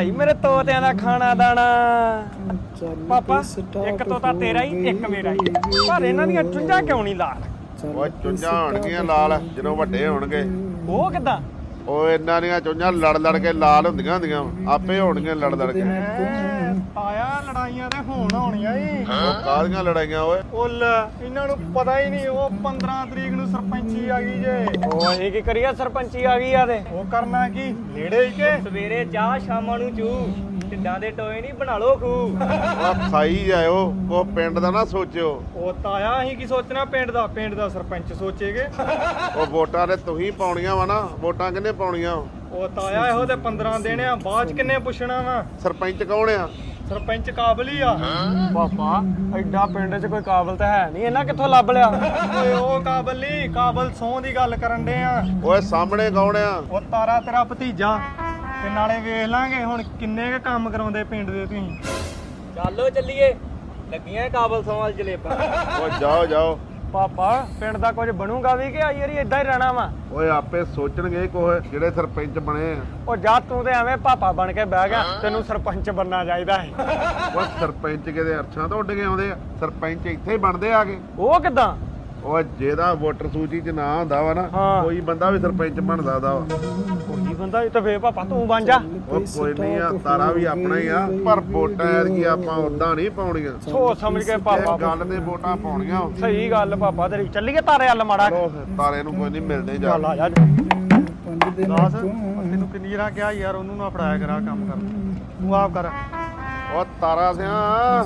ਭਾਈ ਮੇਰੇ ਤੋਤਿਆਂ ਦਾ ਖਾਣਾ ਦਾਣਾ। ਪਾਪਾ ਇੱਕ ਤੋਤਾ ਤੇਰਾ ਹੀ ਇੱਕ। ਮੇਰਾ ਹੀ। ਪਰ ਇਹਨਾਂ ਦੀਆਂ ਚੁੰਝਾਂ ਕਿਉਂ ਨਹੀਂ ਲਾਲ? ਉਹ ਚੁੰਝਾਂ ਹੋਣਗੀਆਂ ਲਾਲ ਜਦੋਂ ਵੱਡੇ ਹੋਣਗੇ। ਉਹ ਕਿਦਾਂ? ਉਹ ਇਹਨਾਂ ਦੀਆਂ ਚੁੰਝਾਂ ਲੜ ਲੜ ਕੇ ਲਾਲ ਹੁੰਦੀਆਂ ਹੁੰਦੀਆਂ। ਆਪੇ ਹੋਣਗੀਆਂ ਲੜ ਲੜ ਕੇ। ਆਇਆ ਲੜਾਈਆਂ ਤੇ ਹੋਣ ਹੋਣੀਆਂ ਈ। ਉਹ ਕਾਹਦੀਆਂ ਲੜਾਈਆਂ ਓਏ? ਉਹ ਲੈ ਇਹਨਾਂ ਨੂੰ ਪਤਾ ਹੀ ਨਹੀਂ ਉਹ 15 ਤਰੀਕ ਨੂੰ ਸਰਪੰਚੀ ਆ ਗਈ ਜੇ। ਉਹ ਅਸੀਂ ਕੀ ਕਰੀਏ? ਸਰਪੰਚੀ ਆ ਗਈ ਆ ਤੇ। ਉਹ ਕਰਨਾ ਕੀ? ਨੇੜੇ ਹੀ ਕੇ? ਸਵੇਰੇ ਚਾਹ ਸ਼ਾਮਾਂ ਨੂੰ ਚੂ। ਢਿੱਡਾਂ ਦੇ ਟੋਏ ਨਹੀਂ ਬਣਾ ਲੋ ਖੂ। ਉਹ ਖਾਈ ਜਾਇਓ ਕੋ ਪਿੰਡ ਦਾ ਨਾ ਸੋਚਿਓ। ਉਹ ਤਾਇਆ ਅਸੀਂ ਕੀ ਸੋਚਣਾ ਪਿੰਡ ਦਾ? ਪਿੰਡ ਦਾ ਸਰਪੰਚ ਸੋਚੇਗੇ। ਉਹ ਵੋਟਾਂ ਤੇ ਤੁਸੀਂ ਪਾਉਣੀਆਂ ਵਾ ਨਾ ਵੋਟਾਂ ਕਿੰਨੇ ਪਾਉਣੀਆਂ? ਉਹ ਤਾਇਆ ਇਹੋ ਤੇ 15 ਦਿਨ ਆ ਬਾਅਦ ਚ ਕਿੰਨੇ ਪੁੱਛਣਾ ਵਾ? ਸਰਪੰਚ ਕੌਣ ਆ? ਸਰਪੰਚ ਕਾਬਲ ਹੀ ਆ। ਪਾਪਾ ਐਡਾ ਪਿੰਡ 'ਚ ਕੋਈ ਕਾਬਲ ਤਾਂ ਹੈ ਨਹੀਂ ਇਹਨਾਂ ਕਿੱਥੋਂ ਲੱਭ ਲਿਆ? ਓਏ ਉਹ ਕਾਬਲ ਨਹੀਂ ਕਾਬਲ ਸੌਂ ਦੀ ਗੱਲ ਕਰਨ ਦੇ ਆ। ਓਏ ਸਾਹਮਣੇ ਕੌਣ ਆ? ਉਹ ਤਾਰਾ ਤੇਰਾ ਭਤੀਜਾ। ਤੇ ਨਾਲੇ ਵੇਖ ਲਾਂਗੇ ਹੁਣ ਕਿੰਨੇ ਕ ਕੰਮ ਕਰਾਉਂਦੇ ਪਿੰਡ ਦੇ ਤੁਸੀਂ। ਚੱਲੋ ਚੱਲੀਏ। ਲੱਗੀਆਂ ਕਾਬਲ ਸਵਾਲ ਜਲੇਬਾਂ। ਓ ਜਾਓ ਜਾਓ। ਪਾਪਾ ਪਿੰਡ ਦਾ ਕੁਝ ਬਣੂਗਾ ਵੀ ਕਿ ਆਈ ਯਾਰੀ ਇਦਾਂ ਹੀ ਰਹਿਣਾ ਵਾ? ਓਏ ਆਪੇ ਸੋਚਣਗੇ ਕੋਹ ਜਿਹੜੇ ਸਰਪੰਚ ਬਣੇ ਆ। ਉਹ ਜਾ ਤੂੰ ਤੇ ਐਵੇਂ ਪਾਪਾ ਬਣ ਕੇ ਬਹਿ ਗਿਆ ਤੈਨੂੰ ਸਰਪੰਚ ਬਣਨਾ ਚਾਹੀਦਾ ਹੈ ਉਹ ਸਰਪੰਚ ਕਿਤੇ ਅਰਸ਼ਾਂ ਤੋਂ ਉੱਡ ਕੇ ਆਉਂਦੇ ਆ? ਸਰਪੰਚ ਇੱਥੇ ਹੀ ਬਣਦੇ ਆ ਕੇ ਉਹ ਕਿਦਾਂ? ਉਹ ਜਿਹਦਾ ਵੋਟਰ ਸੂਚੀ 'ਚ ਨਾਂ ਹੁੰਦਾ ਵਾ ਨਾ ਹਾਂ। ਕੋਈ ਬੰਦਾ ਵੀ ਸਰਪੰਚ ਬਣ ਸਕਦਾ ਵਾ। ਕੋਈ ਬੰਦਾ ਇਹ ਤਾਂ ਫੇਰ ਪਾਪਾ ਤੂੰ ਬਣ ਜਾ। ਉਹ ਕੋਈ ਨਹੀਂ ਆ ਤਾਰਾ ਵੀ ਆਪਣਾ ਹੀ ਆ ਪਰ ਵੋਟਾਂ ਐਤਕੀ ਆਪਾਂ ਉਦਾਂ ਨਹੀਂ ਪਾਉਣੀਆਂ। ਸੋਚ ਸਮਝ ਕੇ ਇਹ ਪਾਪਾ ਗੱਲ ਦੇ ਵੋਟਾਂ ਪਾਉਣੀਆਂ ਸਹੀ ਗੱਲ ਪਾਪਾ ਤੇਰੀ। ਚੱਲੀਏ ਤਾਰੇ ਹੱਲ ਮਾੜਾ। ਚਲੋ ਫਿਰ ਤਾਰੇ ਨੂੰ ਕੋਈ ਨਹੀਂ ਮਿਲਦੇ ਜਾ। ਚੱਲ ਆ ਜਾ। ਪੰਜ ਦਿਨ ਦਾਸ ਤੈਨੂੰ ਕਿੰਨੀ ਰਾਂ ਕਿਹਾ ਯਾਰ ਉਹਨੂੰ ਨਾ ਫੜਾਇਆ ਕਰਾ ਕੰਮ ਕਰ ਤੂੰ ਆਪ ਕਰ। ਉਹ ਤਾਰਾ ਸਿਆ।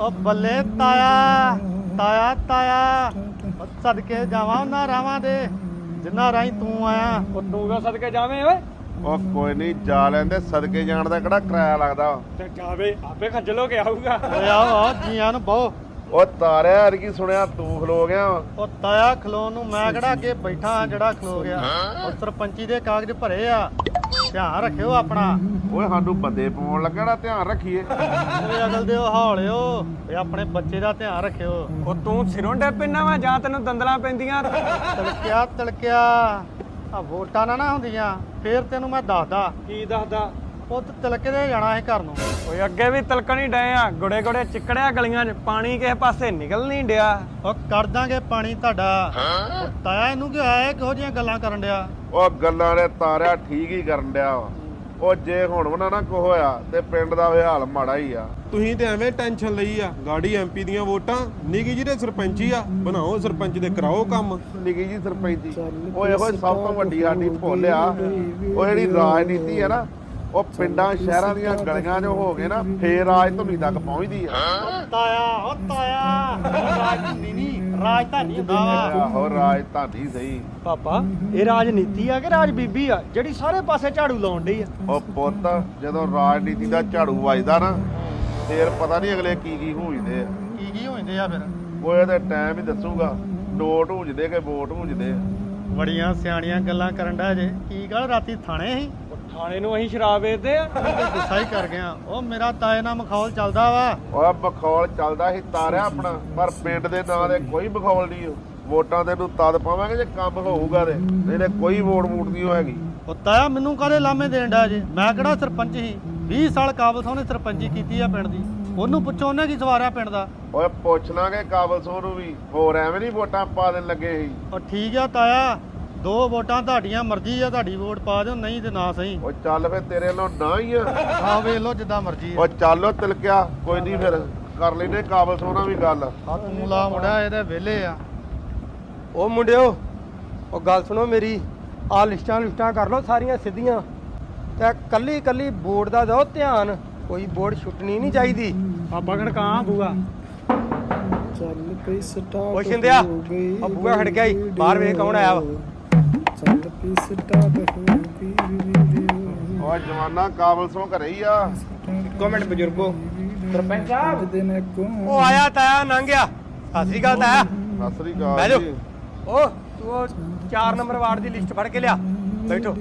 ਓ ਬੱਲੇ ਤਾਇਆ। ਤਾਇਆ ਤਾਇਆ ਸਦਕੇ ਜਾਵਾਂ ਉਹਨਾਂ ਰਾਵਾਂ ਦੇ। ਜਿੰਨਾ ਰਾਈ ਤੂੰ ਆਇਆ ਉਹ ਤੂੰ ਕਿਉਂ ਸਦਕੇ ਜਾਵੇਂ ਓਏ। ਉਹ ਕੋਈ ਨਹੀਂ ਜਾ ਲੈਂਦੇ ਸਦਕੇ ਜਾਣ ਦਾ ਕਿਹੜਾ ਕਿਰਾਇਆ ਲੱਗਦਾ? ਤੇ ਜਾਵੇ ਆਪੇ ਖੱਜਲ ਹੋ ਕੇ ਆਊਗਾ। ਓਏ ਆਓ ਜੀਆਂ ਨੂੰ ਬਹੁ। ਉਹ ਤਾਰਿਆ ਹਰ ਕੀ ਸੁਣਿਆ ਤੂੰ ਖਲੋ ਗਿਆ। ਉਹ ਤਾਇਆ ਖਲੋਣ ਨੂੰ ਮੈਂ ਕਿਹੜਾ ਅੱਗੇ ਬੈਠਾ ਜਿਹੜਾ ਖਲੋ ਗਿਆ। ਉਹ ਸਰਪੰਚੀ ਦੇ ਕਾਗਜ਼ ਭਰੇ ਆ। ਧਿਆਨ ਰੱਖਿਓ ਆਪਣਾ। ਓਏ ਸਾਨੂੰ ਬੰਦੇ ਪਾਉਣ ਲੱਗਾ ਨਾ ਧਿਆਨ ਰੱਖੀਏ। ਓਏ ਅਗਲ ਦੇ ਹੌਲਿਓ ਓਏ ਆਪਣੇ ਬੱਚੇ ਦਾ ਧਿਆਨ ਰੱਖਿਓ। ਉਹ ਤੂੰ ਸਿਰੋਂ ਡੇ ਪਿੰਨਾ ਵਾ ਜਾਂ ਤੈਨੂੰ ਦੰਦਲਾਂ ਪੈਂਦੀਆਂ? ਤਲਕਿਆ ਤਲਕਿਆ ਆ ਵੋਟਾਂ ਨਾ ਨਾ ਹੁੰਦੀਆਂ ਫੇਰ ਤੈਨੂੰ ਮੈਂ ਦੱਸਦਾ। ਕੀ ਦੱਸਦਾ? ਉਹ ਤੇ ਤਿਲਕਦੇ ਜਾਣਾ ਹੈ ਘਰ ਨੂੰ। ਓਏ ਅੱਗੇ ਵੀ ਤਿਲਕਣ ਹੀ ਡਏ ਆ ਗੁੜੇ ਗੁੜੇ ਚਿੱਕੜਿਆ ਗਲੀਆਂ 'ਚ ਪਾਣੀ ਕਿਸੇ ਪਾਸੇ ਨਿਕਲ ਨਹੀਂ ਡਿਆ। ਉਹ ਕਰ ਦਾਂਗੇ ਪਾਣੀ ਤੁਹਾਡਾ। ਉਹ ਤਾਇਆ ਇਹਨੂੰ ਕੀ ਹੋਇਆ ਕਿਹੋ ਜਿਹੀਆਂ ਗੱਲਾਂ ਕਰਨ ਡਿਆ? ਉਹ ਗੱਲਾਂ ਨੇ ਤਾਰਿਆ ਠੀਕ ਹੀ ਕਰਨ ਡਿਆ ਵਾ। ਉਹ ਜੇ ਹੁਣ ਬਣਾ ਨਾ ਕੋ ਹੋਇਆ ਤੇ ਪਿੰਡ ਦਾ ਵੀ ਹਾਲ ਮਾੜਾ ਹੀ ਆ। ਤੁਸੀਂ ਤੇ ਐਵੇਂ ਟੈਨਸ਼ਨ ਲਈ ਆ ਗਾੜੀ ਐਮਪੀ ਦੀਆਂ ਵੋਟਾਂ ਨਿੱਕੀ ਜਿਹੀ ਦੇ ਸਰਪੰਚੀ ਆ ਬਣਾਓ ਸਰਪੰਚ ਦੇ ਕਰਾਓ ਕੰਮ। ਨਿੱਕੀ ਜੀ ਸਰਪੰਚੀ। ਉਹ ਇਹੋ ਸਭ ਤੋਂ ਵੱਡੀ ਸਾਡੀ ਭੁੱਲ ਆ। ਉਹ ਜਿਹੜੀ ਰਾਜਨੀਤੀ ਹੈ ਨਾ ਉਹ ਪਿੰਡਾਂ ਸ਼ਹਿਰਾਂ ਦੀਆਂ ਗਲੀਆਂ 'ਚ ਹੋ ਗਏ ਨਾ ਫੇਰ ਰਾਜਧਾਨੀ ਤੱਕ ਪਹੁੰਚਦੀ ਆ। ਤਾਇਆ ਉਹ ਤਾਇਆ। ਰਾਜਨੀਤੀ ਨਹੀਂ ਰਾਜਧਾਨੀ ਹੁੰਦਾ ਵਾ। ਰਾਜਧਾਨੀ ਸਹੀ। ਪਾਪਾ ਇਹ ਰਾਜਨੀਤੀ ਆ ਕਿ ਰਾਜ ਬੀਬੀ ਆ? ਜਿਹੜੀ ਸਾਰੇ ਪਾਸੇ ਝਾੜੂ ਲਾਉਣ ਡਈ ਆ। ਉਹ ਪੁੱਤ ਜਦੋਂ ਰਾਜਨੀਤੀ ਦਾ ਝਾੜੂ ਵੱਜਦਾ ਨਾ ਫੇਰ ਪਤਾ ਨਹੀਂ ਅਗਲੇ ਕੀ ਕੀ ਹੁੰਜਦੇ ਆ। ਕੀ ਕੀ ਹੋ ਜਾਂਦੇ ਆ ਫਿਰ? ਉਹ ਇਹਦੇ ਟਾਈਮ ਹੀ ਦੱਸੂਗਾ ਨੋਟ ਹੁੰਜਦੇ ਕਿ ਵੋਟ ਹੁੰਜਦੇ ਬੜੀਆਂ ਸਿਆਣੀਆਂ ਗੱਲਾਂ ਕਰਨ ਦਾ ਜੇ। ਕੀ ਗੱਲ ਰਾਤੀ ਥਾਣੇ ਸੀ? ਥਾਣੇ ਨੂੰ ਅਸੀਂ ਸ਼ਰਾਬ ਵੇਚਦੇ ਆ। ਗੁੱਸਾ ਹੀ ਕਰ ਗਿਆ। ਉਹ ਮੇਰਾ ਤਾਏ ਨਾਲ ਮਖੌਲ ਚੱਲਦਾ ਵਾ। ਉਹ ਬਖੌਲ ਚੱਲਦਾ ਸੀ ਤਾਰਿਆ ਆਪਣਾ। ਪਰ ਪਿੰਡ ਦੇ ਨਾਂ ਦੇ ਕੋਈ ਬਖੌਲ ਨਹੀਂ ਓ। ਵੋਟਾਂ ਤੈਨੂੰ ਤਦ ਪਾਵਾਂਗੇ ਜੇ ਕੰਮ ਹੋਊਗਾ ਤੇ। ਨਹੀਂ ਤੇ ਕੋਈ ਵੋਟ ਵੋਟ ਨਹੀਂ ਹੋਏਗੀ। ਉਹ ਤਾਇਆ ਮੈਨੂੰ ਕਾਹਦੇ ਲਾਮੇ ਦੇਣ ਡਿਆ ਜੇ? ਮੈਂ ਕਿਹੜਾ ਸਰਪੰਚ ਸੀ? 20 ਸਾਲ ਕਾਬਲ ਨੇ ਸਰਪੰਚੀ ਕੀਤੀ ਆ ਪਿੰਡ ਦੀ। ਉਹਨੂੰ ਪੁੱਛੋ ਉਹਨੇ ਕੀ ਸਵਾਰਿਆ ਪਿੰਡ ਦਾ। ਓਏ ਪੁੱਛ ਲਾਂਗੇ ਕਾਬਲ ਸੋਹ ਨੂੰ ਵੀ। ਹੋਰ ਐਵੇਂ ਨਹੀਂ ਵੋਟਾਂ ਪਾ ਦੇਣ ਲੱਗੇ ਸੀ। ਉਹ ਠੀਕ ਆ ਤਾਇਆ। ਦੋ ਵੋਟਾਂ ਤੁਹਾਡੀਆਂ ਮਰਜ਼ੀ ਆ ਤੁਹਾਡੀ ਵੋਟ ਪਾ ਦਿਓ ਨਹੀਂ ਤੇ ਨਾ ਸਹੀ। ਉਹ ਚੱਲ ਫੇ ਤੇਰੇ ਵੱਲੋਂ ਨਾ ਹੀ ਆ। ਆ ਵੇਖ ਲਓ ਜਿੱਦਾਂ ਮਰਜ਼ੀ ਆ। ਉਹ ਚੱਲੋ ਤਿਲਕਿਆ ਕੋਈ ਨਹੀਂ ਫਿਰ ਕਰ ਲੈਨੇ ਕਾਬਲ ਸੋਹ ਨਾਲ ਵੀ ਗੱਲ। ਆ ਤੂੰ ਲਾ ਮੁੰਡਾ ਇਹਦੇ ਵਿਹਲੇ ਆ। ਉਹ ਮੁੰਡਿਓ ਉਹ ਗੱਲ ਸੁਣੋ ਮੇਰੀ ਆ ਲਿਸਟਾਂ ਲਿਸਟਾਂ ਕਰ ਲਓ ਸਾਰੀਆਂ ਸਿੱਧੀਆਂ। ਤੇ ਕੱਲੀ ਕੱਲੀ ਬੋਰਡ ਦਾ ਦਿਓ ਧਿਆਨ ਕੋਈ ਬੋਰਡ ਛੁੱਟਣੀ ਨਹੀਂ ਚਾਹੀਦੀ। ਪਾਪਾ ਖੜਕਾਂ ਬੂਆ। ਚੱਲ ਪਈ ਸਟਾਪ ਓ ਸ਼ਿੰਦਿਆ, ਹੋ ਗਈ ਆ ਬੂਹਾ ਖੜਕਿਆ ਈ, ਬਾਹਰ ਵੇਖ ਕੌਣ ਆਇਆ ਵਾ। ਹੋ ਜਵਾਨਾ ਕਾਬਲ ਘਰੇ ਹੀ ਆ। ਬਜ਼ੁਰਗੋ ਸਰਪੰਚ ਪੰਜ ਦਿਨ ਕੋ ਉਹ ਆਇਆ ਤਾਇਆ ਲੰਘ ਗਿਆ। ਸਤਿ ਸ੍ਰੀ ਅਕਾਲ ਤਾਇਆ ਸਤਿ ਸ੍ਰੀ ਬਹਿ ਅਕਾਲ ਜਾਓ। ਜੀ। ਉਹ ਤੂੰ ਉਹ 4 ਨੰਬਰ ਵਾਰਡ ਦੀ ਲਿਸਟ ਫੜ ਕੇ ਲਿਆ। ਬੈਠੋ।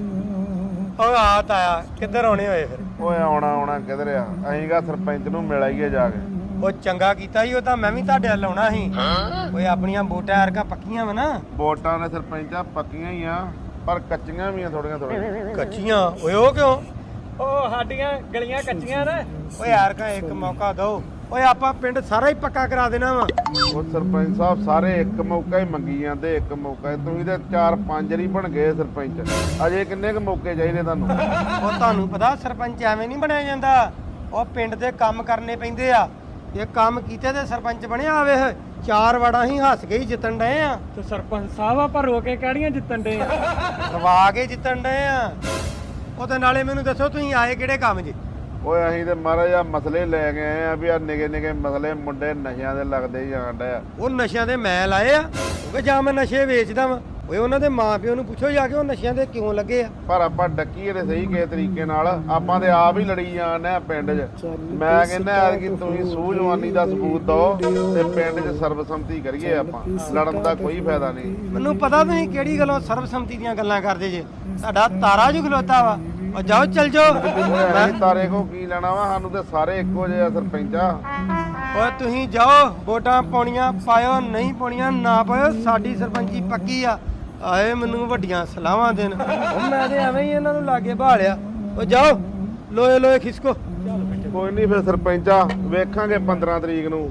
ਉਹ ਆ ਤਾਇਆ ਕਿੱਧਰ ਆਉਣੇ ਹੋਏ ਫਿਰ? ਓਏ ਆਉਣਾ ਆਉਣਾ ਕਿਧਰ ਆ? ਅਸੀਂ ਕਾ ਸਰਪੰਚ ਨੂੰ ਮਿਲ ਆਈਏ ਜਾ ਕੇ। ਉਹ ਚੰਗਾ ਕੀਤਾ ਸੀ ਉਹ ਤਾਂ ਮੈਂ ਵੀ ਤੁਹਾਡੇ ਵੱਲ ਆਉਣਾ ਸੀ। ਓਏ ਆਪਣੀਆਂ ਵੋਟਾਂ ਅਰਕਾ ਪੱਕੀਆਂ ਵਾ ਨਾ। ਵੋਟਾਂ ਨੇ ਸਰਪੰਚਾਂ ਪੱਕੀਆਂ ਹੀ ਆ। ਪਰ ਕੱਚੀਆਂ ਵੀ ਆ ਥੋੜੀਆਂ ਥੋੜੀਆਂ ਕੱਚੀਆਂ? ਓਏ ਉਹ ਕਿਉਂ? ਉਹ ਸਾਡੀਆਂ ਗਲੀਆਂ ਕੱਚੀਆਂ ਨੇ। ਓਏ ਯਾਰ ਕਾ ਇੱਕ ਮੌਕਾ ਦਿਓ। ਓਏ ਆਪਾਂ ਪਿੰਡ ਸਾਰਾ ਹੀ ਪੱਕਾ ਕਰਾ ਦੇਣਾ ਵਾ। ਉਹ ਸਰਪੰਚ ਸਾਹਿਬ ਸਾਰੇ ਇੱਕ ਮੌਕਾ ਹੀ ਮੰਗੀ ਜਾਂਦੇ ਇੱਕ ਮੌਕਾ। ਹੀ। ਤੁਸੀਂ ਤੇ ਚਾਰ ਪੰਜ ਰੀ ਬਣ ਗਏ ਸਰਪੰਚ। ਅਜੇ ਕਿੰਨੇ ਕੁ ਮੌਕੇ ਚਾਹੀਦੇ ਤੁਹਾਨੂੰ? ਉਹ ਤੁਹਾਨੂੰ ਪਤਾ ਸਰਪੰਚ ਐਵੇਂ ਨਹੀਂ ਬਣਿਆ ਜਾਂਦਾ। ਉਹ ਪਿੰਡ ਦੇ ਕੰਮ ਕਰਨੇ ਪੈਂਦੇ ਆ। ਇਹ ਕੰਮ ਕੀਤੇ ਤੇ ਸਰਪੰਚ ਬਣਿਆ ਵੇਖ ਚਾਰ ਵੜਾਂ ਹੀ ਹੱਸ ਕੇ ਹੀ ਜਿੱਤਣ ਡਏ ਆ। ਤੇ ਸਰਪੰਚ ਸਾਹਿਬ ਆਪਾਂ ਰੋ ਕੇ ਕਾੜੀਆਂ ਜਿੱਤਣ ਦੇ ਆ? ਰਵਾ ਕੇ ਜਿੱਤਣ ਡਏ ਆ। ਉਹ ਤੇ ਨਾਲੇ ਮੈਨੂੰ ਦੱਸੋ ਤੁਸੀਂ ਆਏ ਕਿਹੜੇ ਕੰਮ 'ਚ ਓਏ ਅਸੀਂ ਤੇ ਮਹਾਰਾਜ ਆ ਮਸਲੇ ਲੈ ਕੇ ਆਏ ਆ ਵੀ ਆ ਨਿਗੇ ਨਿਗੇ ਮਸਲੇ ਮੁੰਡੇ ਨਸ਼ਿਆਂ ਦੇ ਲੱਗਦੇ ਹੀ ਜਾਣ ਡਿਆ ਉਹ ਨਸ਼ਿਆਂ ਦੇ ਮੈਂ ਲਾਏ ਆ। ਕਿਉਂਕਿ ਜਾਂ ਮੈਂ ਨਸ਼ੇ ਵੇਚਦਾ ਵਾਂ। ਓਏ ਉਹਨਾਂ ਦੇ ਮਾਪਿਓ ਨੂੰ ਪੁੱਛੋ ਜਾ ਕੇ ਉਹ ਨਸ਼ਿਆਂ ਦੇ ਕਿਉਂ ਲੱਗੇ ਆ? ਪਰ ਆਪਾਂ ਡੱਕੀਏ ਤੇ ਸਹੀ ਕਿਸੇ ਤਰੀਕੇ ਨਾਲ ਆਪਾਂ ਤੇ ਆਪ ਹੀ ਲੜੀ ਜਾਂਦੇ ਆ ਪਿੰਡ 'ਚ। ਮੈਂ ਕਹਿੰਦਾ ਯਾਰ ਕਿ ਤੁਸੀਂ ਸੂਝਵਾਨੀ ਦਾ ਸਬੂਤ ਦਿਓ ਤੇ ਪਿੰਡ 'ਚ ਸਰਬਸੰਮਤੀ ਕਰੀਏ ਆਪਾਂ। ਲੜਨ ਦਾ ਕੋਈ ਫਾਇਦਾ ਨਹੀਂ। ਮੈਨੂੰ ਪਤਾ ਤੁਸੀਂ ਕਿਹੜੀ ਗੱਲੋਂ ਸਰਬਸੰਮਤੀ ਦੀਆਂ ਗੱਲਾਂ ਕਰਦੇ ਜੇ। ਤੁਹਾਡਾ ਤਾਰਾ ਜੂ ਖਲੋਤਾ ਵਾ। ਉਹ ਜਾਓ ਚੱਲ ਜਾਓ। ਤਾਰੇ ਕੋ ਕੀ ਲੈਣਾ ਵਾ? ਸਾਨੂੰ ਤੇ ਸਾਰੇ ਇੱਕੋ ਜਿਹੇ ਆ ਸਰਪੰਚਾ ਓਏ ਤੁਸੀਂ ਜਾਓ ਵੋਟਾਂ ਪਾਉਣੀਆਂ ਪਾਇਓ ਨਹੀਂ ਪਾਉਣੀਆਂ ਨਾ ਪਾਇਓ ਸਾਡੀ ਸਰਪੰਚੀ ਪੱਕੀ ਆ। ਆਏ ਮੈਨੂੰ ਵੱਡੀਆਂ ਸਲਾਹਾਂ ਦੇਣ। ਉਹ ਮੈਂ ਤੇ ਐਵੇਂ ਹੀ ਇਹਨਾਂ ਨੂੰ ਲਾਗੇ ਭਾਲਿਆ। ਓ ਜਾਓ ਲੋਏ ਲੋਏ ਖਿਸਕੋ। ਕੋਈ ਨਹੀਂ ਫਿਰ ਸਰਪੰਚਾ ਵੇਖਾਂਗੇ 15 ਤਰੀਕ ਨੂੰ।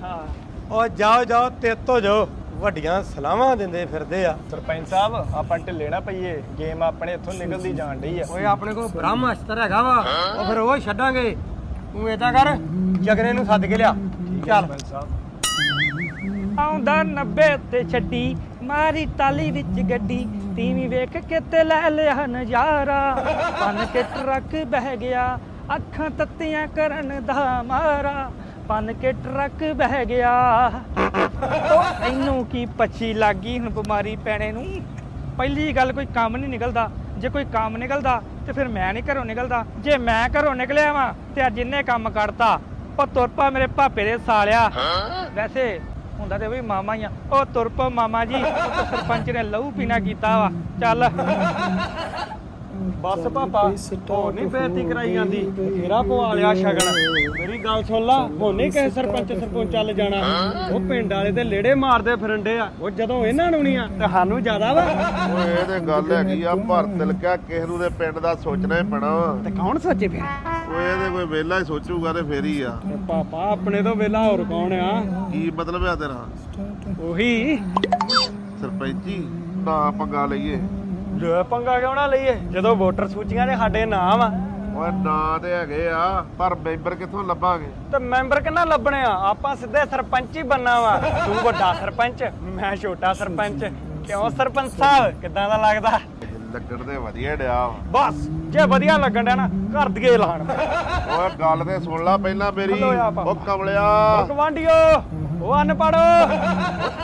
ਓ ਜਾਓ ਜਾਓ ਤੇਤੋ ਜਾਓ। ਵੱਡੀਆਂ ਸਲਾਹਾਂ ਦਿੰਦੇ ਫਿਰਦੇ ਆ। ਸਰਪੰਚ ਸਾਹਿਬ ਆਪਾਂ ਢਿੱਲੇ ਨਾ ਪਈਏ। ਗੇਮ ਆਪਣੇ ਇੱਥੋਂ ਨਿਕਲਦੀ ਜਾਣ ਡਈ ਆ। ਓਏ ਆਪਣੇ ਕੋਲ ਬ੍ਰਹਮ ਅਸਤਰ ਹੈਗਾ ਵਾ। ਉਹ ਫਿਰ ਉਹ ਛੱਡਾਂਗੇ। ਤੂੰ ਏਦਾਂ ਕਰ ਜਗਰੇ ਨੂੰ ਸੱਦ ਕੇ ਲਿਆ। ਚੱਲ। ਆਉਂਦਾ 90 ਤੇ ਛੱਡੀ ਮਾਰੀ ਟਾਲੀ ਵਿੱਚ ਗੱਡੀ ਤੀਵੀਂ ਵੇਖ ਕੇ ਤੇ ਲੈ ਲਿਆ ਨਜ਼ਾਰਾ। ਪੰਨ ਕੇ ਟਰੱਕ ਬਹਿ ਗਿਆ ਅੱਖਾਂ ਤੱਤੀਆਂ ਕਰਨ ਦਾ ਮਾਰਾ। ਪੰਨ ਕੇ ਟਰੱਕ ਬਹਿ ਗਿਆ। ਉਹ ਇਹਨੂੰ ਕੀ ਪੱਛੀ ਲੱਗੀ ਹੁਣ ਬਿਮਾਰੀ ਪੈਣੇ ਨੂੰ? ਪਹਿਲੀ ਗੱਲ ਕੋਈ ਕੰਮ ਨਹੀਂ ਨਿਕਲਦਾ। ਜੇ ਕੋਈ ਕੰਮ ਨਿਕਲਦਾ ਤੇ ਫਿਰ ਮੈਂ ਨਹੀਂ ਘਰੋਂ ਨਿਕਲਦਾ। ਜੇ ਮੈਂ ਘਰੋਂ ਨਿਕਲਿਆ ਵਾਂ ਤੇ ਅੱਜ ਇਹਨੇ ਕੰਮ ਕੱਢਤਾ ਉਹ ਤੁਰਪਾ ਮੇਰੇ ਭਾਪੇ ਦੇ ਸਾਲਿਆ। ਵੈਸੇ ਹੁੰਦਾ ਤੇ ਵੀ ਮਾਮਾ ਹੀ ਆ। ਉਹ ਤੁਰਪ ਮਾਮਾ ਜੀ ਸਰਪੰਚ ਨੇ ਲਹੂ ਪੀਣਾ ਕੀਤਾ ਵਾ। ਚੱਲ। ਬਸ ਪਾਪਾ ਨਹੀਂ ਬੇਇੱਜ਼ਤੀ ਕਰਾਈ ਜਾਂਦੀ ਤੇਰਾ ਪਵਾ ਲਿਆ ਸ਼ਗਨ। ਮੇਰੀ ਗੱਲ ਸੁਣ ਲਾ ਹੁਣ ਨਹੀਂ ਕਿਸੇ ਸਰਪੰਚ ਸਰਪੰਚ ਚੱਲ ਜਾਣਾ। ਉਹ ਪਿੰਡ ਵਾਲੇ ਤੇ ਲੇੜੇ ਮਾਰਦੇ ਫਿਰੰਡੇ ਆ। ਉਹ ਜਦੋਂ ਇਹਨਾਂ ਨੂੰ ਨਹੀਂ ਆ ਤੇ ਸਾਨੂੰ ਜ਼ਿਆਦਾ ਵਾ। ਓਏ ਇਹ ਤੇ ਗੱਲ ਹੈਗੀ ਆ ਭਰ ਤਿਲਕਾ ਕਿਸੇ ਨੂੰ ਦੇ ਪਿੰਡ ਦਾ ਸੋਚਣਾ ਹੀ ਪੈਣਾ। ਤੇ ਕੌਣ ਸੋਚੇ ਫਿਰ? ਓਏ ਇਹਦੇ ਕੋਈ ਵਿਹਲਾ ਹੀ ਸੋਚੂਗਾ ਤੇ ਫੇਰ ਹੀ ਆ। ਤੇ ਪਾਪਾ ਆਪਣੇ ਤੋਂ ਵੇਲਾ ਹੋਰ ਕੌਣ ਆ? ਕੀ ਮਤਲਬ ਆ ਤੇਰਾ? ਉਹੀ। ਸਰਪੰਚੀ ਨਾ ਪੰਗਾ ਲਈਏ। ਜੋ ਪੰਗਾ ਕਿਉਂ ਨਾ ਲਈਏ? ਜਦੋਂ ਵੋਟਰ ਸੂਚੀਆਂ 'ਚ ਸਾਡੇ ਨਾਮ ਆ। ਓਏ ਨਾਂ ਤੇ ਹੈਗੇ ਆ ਪਰ ਮੈਂਬਰ ਕਿੱਥੋਂ ਲੱਭਾਂਗੇ? ਤੇ ਮੈਂਬਰ ਕਿੰਨਾ ਲੱਭਣੇ ਆ? ਆਪਾਂ ਸਿੱਧੇ ਸਰਪੰਚ ਹੀ ਬੰਨਾ ਵਾ। ਤੂੰ ਵੱਡਾ ਸਰਪੰਚ ਮੈਂ ਛੋਟਾ ਸਰਪੰਚ। ਕਿਉਂ ਸਰਪੰਚ ਸਾਹਿਬ? ਕਿਦਾਂ ਦਾ ਲੱਗਦਾ? ਲੱਗਣ ਤੇ ਵਧੀਆ ਡਿਆ ਵਾ। ਬਸ ਜੇ ਵਧੀਆ ਲੱਗਣ ਡਿਆ ਨਾ ਘਰ ਦੀਏ ਲਾਣ ਓਏ ਗੱਲ ਤੇ ਸੁਣ ਲੈ ਪਹਿਲਾਂ ਮੇਰੀ। ਓ ਕਮਲਿਆ। ਉਹ ਗਵਾਂਢੀਓ। ਉਹ ਅਨਪੜ।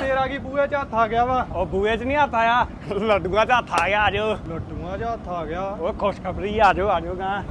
ਤੇਰਾ ਕੀ ਬੂਏ 'ਚ ਹੱਥ ਆ ਗਿਆ ਵਾ? ਉਹ ਬੂਏ 'ਚ ਨਹੀਂ ਹੱਥ ਆਇਆ। ਲੱਡੂਆਂ 'ਚ ਹੱਥ ਆ ਗਿਆ ਆਜੋ। ਲੱਡੂਆਂ 'ਚ ਹੱਥ ਆ ਗਿਆ। ਉਹ ਖੁਸ਼ਖਬਰੀ ਆਜੋ ਆਜੋ ਗਾ।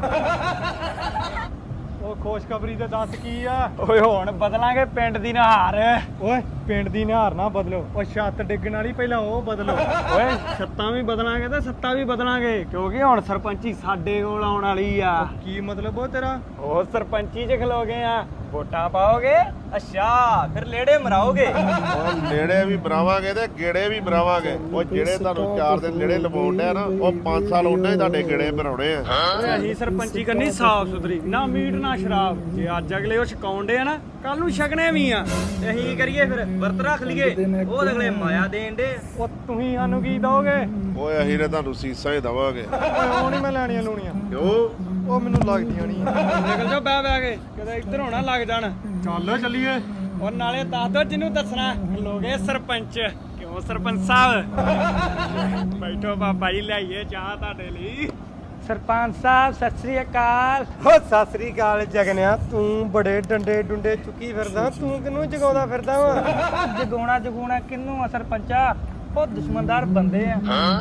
ਉਹ ਖੁਸ਼ਖਬਰੀ ਤੇ ਦੱਸ ਕੀ ਆ? ਓਏ ਹੁਣ ਬਦਲਾਂਗੇ ਪਿੰਡ ਦੀ ਨਹਾਰ। ਓਏ ਪਿੰਡ ਦੀ ਨਿਹਾਰ ਨਾ ਬਦਲੋ। ਉਹ ਛੱਤ ਡਿੱਗਣ ਵਾਲੀ ਪਹਿਲਾਂ ਉਹ ਬਦਲੋ। ਓਏ। ਛੱਤਾਂ ਵੀ ਬਦਲਾਂਗੇ ਤੇ ਸੱਤਾਂ ਵੀ ਬਦਲਾਂਗੇ। ਕਿਉਂਕਿ ਹੁਣ ਸਰਪੰਚੀ ਸਾਡੇ ਕੋਲ ਆਉਣ ਵਾਲੀ ਆ। ਕੀ ਮਤਲਬ ਉਹ ਤੇਰਾ? ਉਹ ਸਰਪੰਚੀ 'ਚ ਖਲੋਗੇ ਆ। ਵੋਟਾਂ ਪਾਓਗੇ? ਅੱਛਾ ਫਿਰ ਲੇੜੇ ਮਰਾਓਗੇ? ਓ ਨੇੜੇ ਵੀ ਬਰਾਵਾਂਗੇ ਤੇ ਗੇੜੇ ਵੀ ਬਰਾਵਾਂਗੇ ਉਹ ਜਿਹੜੇ ਤੁਹਾਨੂੰ ਚਾਰ ਦਿਨ ਨੇੜੇ ਲਵਾਉਣ ਆ ਨਾ ਉਹ 5 ਸਾਲ ਉਹਨਾਂ ਹੀ ਤੁਹਾਡੇ ਗੇੜੇ ਬਣਾਉਣੇ ਆ। ਓਏ ਅਸੀਂ ਸਰਪੰਚੀ ਕਰਨੀ ਸਾਫ਼ ਸੁਥਰੀ ਨਾ ਮੀਟ ਨਾ ਸ਼ਰਾਬ। ਜੇ ਅੱਜ ਅਗਲੇ ਉਹ ਛਕਾਉਂਦੇ ਆ ਨਾ ਕੱਲ ਨੂੰ ਛਕਣੇ ਵੀ ਆ। ਤੇ ਅਸੀਂ ਕੀ ਕਰੀਏ ਫਿਰ? ਵਰਤ ਰੱਖ ਲਈਏ। ਉਹ ਅਗਲੇ ਮਾਇਆ ਦੇਣ ਦੇ ਉਹ ਤੁਸੀਂ ਸਾਨੂੰ ਕੀ ਦੋਗੇ ਓਏ ਅਸੀਂ ਨੇ ਤੁਹਾਨੂੰ ਸੀਸਾਂ ਹੀ ਦਵਾਂਗੇ। ਓਏ ਉਹ ਨਹੀਂ ਮੈਂ ਲੈਣੀਆਂ ਲੂਣੀਆਂ। ਕਿਉਂ? ਉਹ ਮੈਨੂੰ ਲੱਗਦੀਆਂ ਨਹੀਂ। ਨਿਕਲ ਜਾਓ ਬਹਿ ਬਹਿ ਕੇ। ਕਿਤੇ ਇੱਧਰ ਹੋਣਾ ਲੱਗ ਜਾਣ। ਚੱਲ ਚੱਲੀਏ। ਉਹ ਨਾਲੇ ਦੱਸ ਦੋ ਜਿਹਨੂੰ ਦੱਸਣਾ। ਲੋਗੇ ਸਰਪੰਚ। ਕਿਉਂ ਸਰਪੰਚ ਸਾਹਿਬ? ਬੈਠੋ ਬਾਬਾ ਜੀ ਲਿਆਈਏ ਚਾਹ ਤੁਹਾਡੇ ਲਈ। ਸਰਪੰਚ ਸਾਹਿਬ ਸਤਿ ਸ੍ਰੀ ਅਕਾਲ। ਓ ਸਤਿ ਸ੍ਰੀ ਅਕਾਲ ਜਗਨਿਆ। ਤੂੰ ਬੜੇ ਡੰਡੇ ਡੁੰਡੇ ਚੁੱਕੀ ਫਿਰਦਾ। ਤੂੰ ਕਿਨੂੰ ਜਗਾਉਂਦਾ ਫਿਰਦਾ ਵਾ? ਜਗਾਉਣਾ ਜਗਾਉਣਾ। ਕਿੰਨੂੰ ਆ ਸਰਪੰਚਾ? ਉਹ ਦੁਸ਼ਮਣਦਾਰ ਬੰਦੇ ਆ।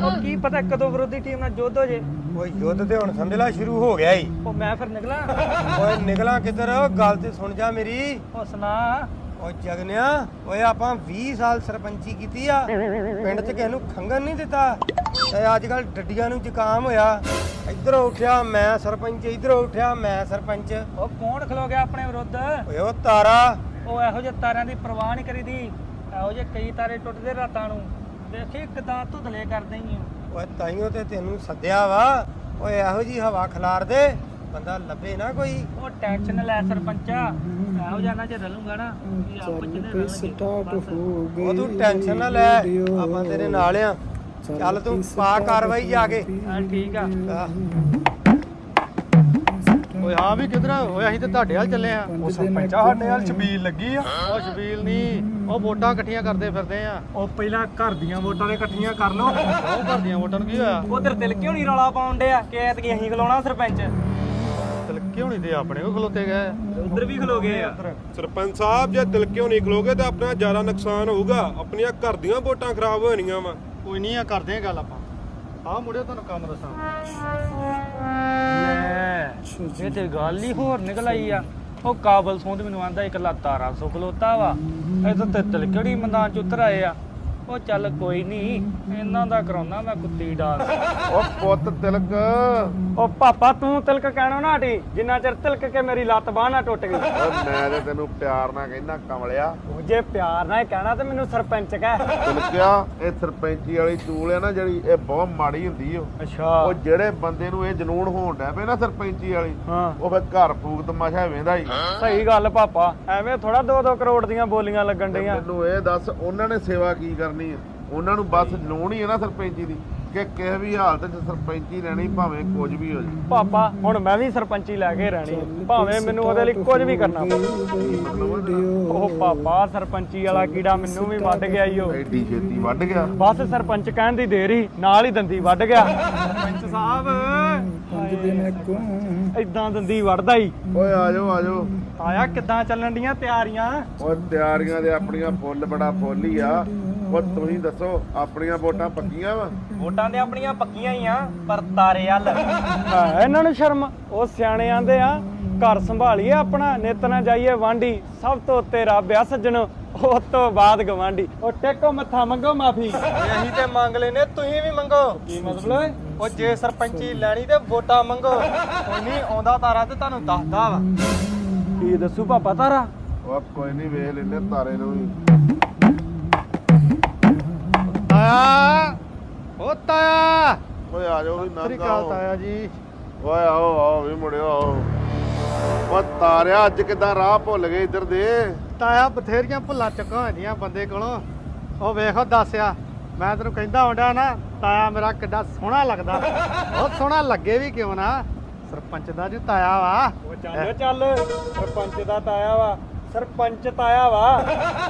ਉਹ ਕੀ ਪਤਾ ਕਦੋਂ ਵਿਰੋਧੀ ਟੀਮ ਨਾਲ ਜੋਧ ਹੋ ਜੇ। ਓਏ ਯੁੱਧ ਤੇ ਹੁਣ ਸਮਝ ਲੈ ਸ਼ੁਰੂ ਹੋ ਗਿਆ ਈ। ਉਹ ਮੈਂ ਫਿਰ ਨਿਕਲਾਂ। ਓਏ ਨਿਕਲਾਂ ਕਿੱਧਰ? ਗੱਲ ਤੇ ਸੁਣ ਜਾ ਮੇਰੀ। ਉਹ ਸੁਣਾ। ਓ ਜਗਨਿਆ ਓਏ ਆਪਾਂ 20 ਸਾਲ ਸਰਪੰਚੀ ਕੀਤੀ ਆ। ਪਿੰਡ 'ਚ ਕਿਸੇ ਨੂੰ ਖੰਗਣ ਨਹੀਂ ਦਿੱਤਾ। ਤੇ ਅੱਜ ਕੱਲ ਡੱਡੀਆਂ ਨੂੰ ਜ਼ੁਕਾਮ ਹੋਇਆ। ਇੱਧਰੋਂ ਉੱਠਿਆ ਮੈਂ ਸਰਪੰਚ ਇੱਧਰੋਂ ਉੱਠਿਆ ਮੈਂ ਸਰਪੰਚ। ਉਹ ਕੌਣ ਖਲੋ ਗਿਆ ਆਪਣੇ ਵਿਰੁੱਧ? ਓਏ ਉਹ ਤਾਰਾ। ਉਹ ਇਹੋ ਜਿਹੇ ਤਾਰਿਆਂ ਦੀ ਪਰਵਾਹ ਨਹੀਂ ਕਰੀਦੀ। ਇਹੋ ਜਿਹੇ ਕਈ ਤਾਰੇ ਟੁੱਟਦੇ ਰਾਤਾਂ ਨੂੰ। ਦੇਖੀ ਕਿਦਾਂ ਧੁੰਦਲੇ ਕਰਦੇ ਹੀ ਓਏ ਤਾਈਓ ਤੇ ਤੈਨੂੰ ਸੱਦਿਆ ਵਾ। ਓਏ ਇਹੋ ਜੀ ਹਵਾ ਖਿਲਾਰ ਦੇ। ਬੰਦਾ ਲੱਭੇ ਨਾ ਕੋਈ। ਉਹ ਟੈਨਸ਼ਨ ਲੈ ਸਰਪੰਚਾ ਇਹੋ ਜਾਨਾ ਚ ਰਲੂੰਗਾ ਨਾ ਵੀ ਆਪਸ ਚੱਲ ਚ ਪਈ ਰਲਣਗੇ। ਸਟਾਰਟ ਹੋ ਗਈ ਉਹ ਤੂੰ ਟੈਨਸ਼ਨ ਨਾ ਲੈ। ਆਪਾਂ ਤੇਰੇ ਨਾਲ ਆ। ਚੱਲ ਤੂੰ ਪਾ ਕਾਰਵਾਈ ਜਾ ਕੇ। ਹਾਂ ਠੀਕ ਆ। ਆਹ, ਓਏ ਹਾਂ ਵੀ ਕਿਧਰ ਓਏ ਅਸੀਂ ਤੇ ਤੁਹਾਡੇ ਹਾਲ ਚੱਲੇ ਆ। ਦਿਨ ਸਰਪੰਚਾ ਸਾਡੇ ਨਾਲ ਛਬੀਲ ਲੱਗੀ ਆ। ਉਹ ਸ਼ਬੀਲ ਨਹੀਂ ਉਹ ਵੋਟਾਂ ਇਕੱਠੀਆਂ ਕਰਦੇ ਫਿਰਦੇ ਆ। ਉਹ ਪਹਿਲਾਂ ਘਰ ਦੀਆਂ ਵੋਟਾਂ ਦੇ ਇਕੱਠੀਆਂ ਕਰ ਲਓ। ਉਹ ਘਰ ਦੀਆਂ ਵੋਟਾਂ ਨੂੰ ਕੀ ਹੋਇਆ? ਉਧਰ ਤਿਲ ਕਿਉਂ ਨਹੀਂ ਰੌਲਾ ਪਾਉਣ ਡਿਆ ਕਿ ਐਤਕੀ ਅਸੀਂ ਖਲੋਣਾ ਸਰਪੰਚ। ਚਲ ਕਿਉਂ ਨਹੀਂ ਤੇ ਆਪਣੇ ਕੋ ਖਲੋਤੇ ਗਏ। ਉਧਰ ਵੀ ਖਲੋ ਗਏ ਆ। ਸਰਪੰਚ ਸਾਹਿਬ ਜੇ ਦਿਲ ਕਿਉਂ ਨਹੀਂ ਖਲੋਗੇ ਤਾਂ ਆਪਣਾ ਜ਼ਿਆਦਾ ਨੁਕਸਾਨ ਹੋਊਗਾ। ਆਪਣੀਆਂ ਘਰ ਦੀਆਂ ਵੋਟਾਂ ਖਰਾਬ ਹੋਣੀਆਂ ਵਾ। ਕੋਈ ਨਹੀਂ ਆ ਕਰਦੇ ਆ ਗੱਲ ਆਪਾਂ। ਆ ਮੁੜਿਓ ਤੁਹਾਨੂੰ ਕੰਮ ਦੱਸਾਂ। ਲੈ ਇਹ ਤੇ ਗੱਲ ਹੀ ਹੋਰ ਨਿਕਲ ਆਈ ਆ। ਉਹ ਕਾਬਲ ਸੌਂਦ ਮੈਨੂੰ ਆਂਦਾ ਇਕੱਲਾ ਤਾਰਾ ਸੁ ਖਲੋਤਾ ਵਾ। ਇਹ ਤਾਂ ਤਿੱਤਲ ਕਿਹੜੀ ਮੈਦਾਨ ਚ ਉਤਰ ਆਏ ਆ। ਉਹ ਚੱਲ ਕੋਈ ਨਹੀਂ ਇਹਨਾਂ ਦਾ ਕਰਾਉਣਾ ਮੈਂ ਕੁੱਤੀ ਡਾਂਸ। ਉਹ ਪੁੱਤ ਤਿਲਕ। ਉਹ ਪਾਪਾ ਤੂੰ ਤਿਲਕ ਕਹਿਣੋ ਨਾ ਹਟੀ ਜਿੰਨਾ ਚਿਰ ਤਿਲਕ ਕੇ ਮੇਰੀ ਲੱਤ ਬਾਹ ਨਾ ਟੁੱਟ ਗਈ। ਮੈਂ ਤੇ ਤੈਨੂੰ ਪਿਆਰ ਨਾਲ ਕਹਿੰਦਾ ਕਮਲਿਆ। ਉਹ ਜੇ ਪਿਆਰ ਨਾਲ ਕਹਿਣਾ ਤੇ ਮੈਨੂੰ ਸਰਪੰਚ ਕਹਿ। ਤਿਲਕਿਆ ਇਹ ਸਰਪੰਚੀ ਵਾਲੀ ਚੂਲ ਹੈ ਨਾ ਜਿਹੜੀ ਇਹ ਬਹੁਤ ਮਾੜੀ ਹੁੰਦੀ ਓ। ਅੱਛਾ। ਉਹ ਜਿਹੜੇ ਬੰਦੇ ਨੂੰ ਇਹ ਜਨੂਨ ਹੋਣ ਡਿਆ ਪਿਆ ਨਾ ਸਰਪੰਚੀ ਵਾਲੀ ਹਾਂ। ਉਹ ਫਿਰ ਘਰ ਫੂਕ ਤਮਾਸ਼ਾ ਵੇਂਦਾ ਹੀ। ਸਹੀ ਗੱਲ ਪਾਪਾ। ਐਵੇਂ ਥੋੜਾ 2-2 ਕਰੋੜ ਦੀਆਂ ਬੋਲੀਆਂ ਲੱਗਣ ਤੇ ਡੀਆਂ ਮੈਨੂੰ ਇਹ ਦੱਸ ਉਹਨਾਂ ਨੇ ਸੇਵਾ ਕੀ ਕਰਨੀ ਹੈ ਉਹਨਾਂ ਨੂੰ ਬਸ ਜਨੂਨ ਹੀ ਹੈ ਨਾ ਸਰਪੰਚੀ ਦੀ ਕਿ ਕਿਸੇ ਵੀ ਹਾਲਤ 'ਚ ਸਰਪੰਚੀ ਰਹਿਣੀ ਭਾਵੇਂ ਕੁਝ ਵੀ ਹੋ ਜਾਵੇ ਪਾਪਾ ਹੁਣ ਮੈਂ ਵੀ ਸਰਪੰਚੀ ਲੈ ਕੇ ਰਹਿਣੀ ਆ। ਭਾਵੇਂ ਮੈਨੂੰ ਉਹਦੇ ਲਈ ਕੁਝ ਵੀ ਕਰਨਾ ਪਵੇ। ਉਹ ਪਾਪਾ ਸਰਪੰਚੀ ਵਾਲਾ ਕੀੜਾ ਮੈਨੂੰ ਵੀ ਵੱਢ ਗਿਆ ਈ ਉਹ। ਐਡੀ ਛੇਤੀ ਵੱਢ ਗਿਆ। ਬਸ ਸਰਪੰਚ ਕਹਿਣ ਦੀ ਦੇਰ ਹੀ ਨਾਲ ਹੀ ਦੰਦੀ ਵੱਢ ਗਿਆ। ਸਰਪੰਚ ਸਾਹਿਬ। ਪੰਜ ਦਿਨ ਅੱਗੋਂ ਇਦਾਂ ਦੰਦੀ ਵੱਢਦਾ ਹੀ ਓਏ ਆਜੋ ਆਜੋ ਆਇਆ ਕਿੱਦਾਂ ਚੱਲਣ ਡੀਆਂ ਤਿਆਰੀਆਂ? ਉਹ ਤਿਆਰੀਆਂ ਦੇ ਆਪਣੀਆਂ ਫੁੱਲ ਬੜਾ ਫੁੱਲ ਹੀ ਆ। ਉਹ ਤੁਸੀਂ ਦੱਸੋ ਆਪਣੀਆਂ ਵੋਟਾਂ ਪੱਕੀਆਂ ਵਾ? ਵੋਟਾਂ ਤੇ ਆਪਣੀਆਂ ਪੱਕੀਆਂ ਹੀ ਆ ਪਰ ਤਾਰੇ ਹੱਲ। ਹੈ ਇਹਨਾਂ ਨੂੰ ਸ਼ਰਮ ਉਹ ਸਿਆਣੇ ਆਂਦੇ ਆ ਘਰ ਸੰਭਾਲੀਏ ਆਪਣਾ ਨਿਤ ਨਾ ਜਾਈਏ ਵਾਂਢੀ। ਸਭ ਤੋਂ ਉੱਤੇ ਰੱਬ ਆ ਸੱਜਣ ਉਸ ਤੋਂ ਬਾਅਦ ਗਵਾਂਢੀ। ਉਹ ਟੇਕੋ ਮੱਥਾ ਮੰਗੋ ਮਾਫੀ। ਅਸੀਂ ਤੇ ਮੰਗ ਲੈਨੇ ਤੁਸੀਂ ਵੀ ਮੰਗੋ। ਕੀ ਮਤਲਬ ਉਹ ਜੇ ਸਰਪੰਚੀ ਲੈਣੀ ਤੇ ਵੋਟਾਂ ਮੰਗੋ। ਕੋਈ ਨਹੀਂ ਆਉਂਦਾ ਤਾਰਾ ਤੇ ਤੁਹਾਨੂੰ ਦੱਸਦਾ ਵਾ। ਕੀ ਦੱਸੂ ਪਾਪਾ ਤਾਰਾ? ਉਹ ਕੋਈ ਨਹੀਂ ਵੇਖ ਲੈਨੇ ਤਾਰੇ ਨੂੰ ਵੀ। ਤਾਇਆ। ਓ ਤਾਇਆ। ਓਏ ਆਜੋ ਵੀ ਸ੍ਰੀ ਨਾ ਅਕਾਲ ਤਾਇਆ ਜੀ। ਓਏ ਆਓ ਆਓ ਵੀ ਮੁੜਿਓ ਆਓ। ਉਹ ਤਾਰਿਆ ਅੱਜ ਕਿਦਾਂ ਰਾਹ ਭੁੱਲ ਗਏ ਇੱਧਰ ਦੇ? ਤਾਇਆ ਬਥੇਰੀਆਂ ਭੁੱਲਾਂ ਚੁੱਕਾਂ ਹੁੰਦੀਆਂ ਬੰਦੇ ਕੋਲੋਂ। ਉਹ ਵੇਖੋ ਦੱਸਿਆ ਮੈਂ ਤੈਨੂੰ ਕਹਿੰਦਾ ਹੁੰਦਾ ਨਾ ਤਾਇਆ ਮੇਰਾ ਕਿੱਡਾ ਸੋਹਣਾ ਲੱਗਦਾ। ਬਹੁਤ ਸੋਹਣਾ ਲੱਗੇ ਵੀ ਕਿਉਂ ਨਾ? ਸਰਪੰਚ ਦਾ ਜੀ ਤਾਇਆ ਵਾ। ਉਹ ਚੱਲ ਚੱਲ ਸਰਪੰਚ ਦਾ ਤਾਇਆ ਵਾ। ਸਰਪੰਚ ਤਾਇਆ ਵਾ।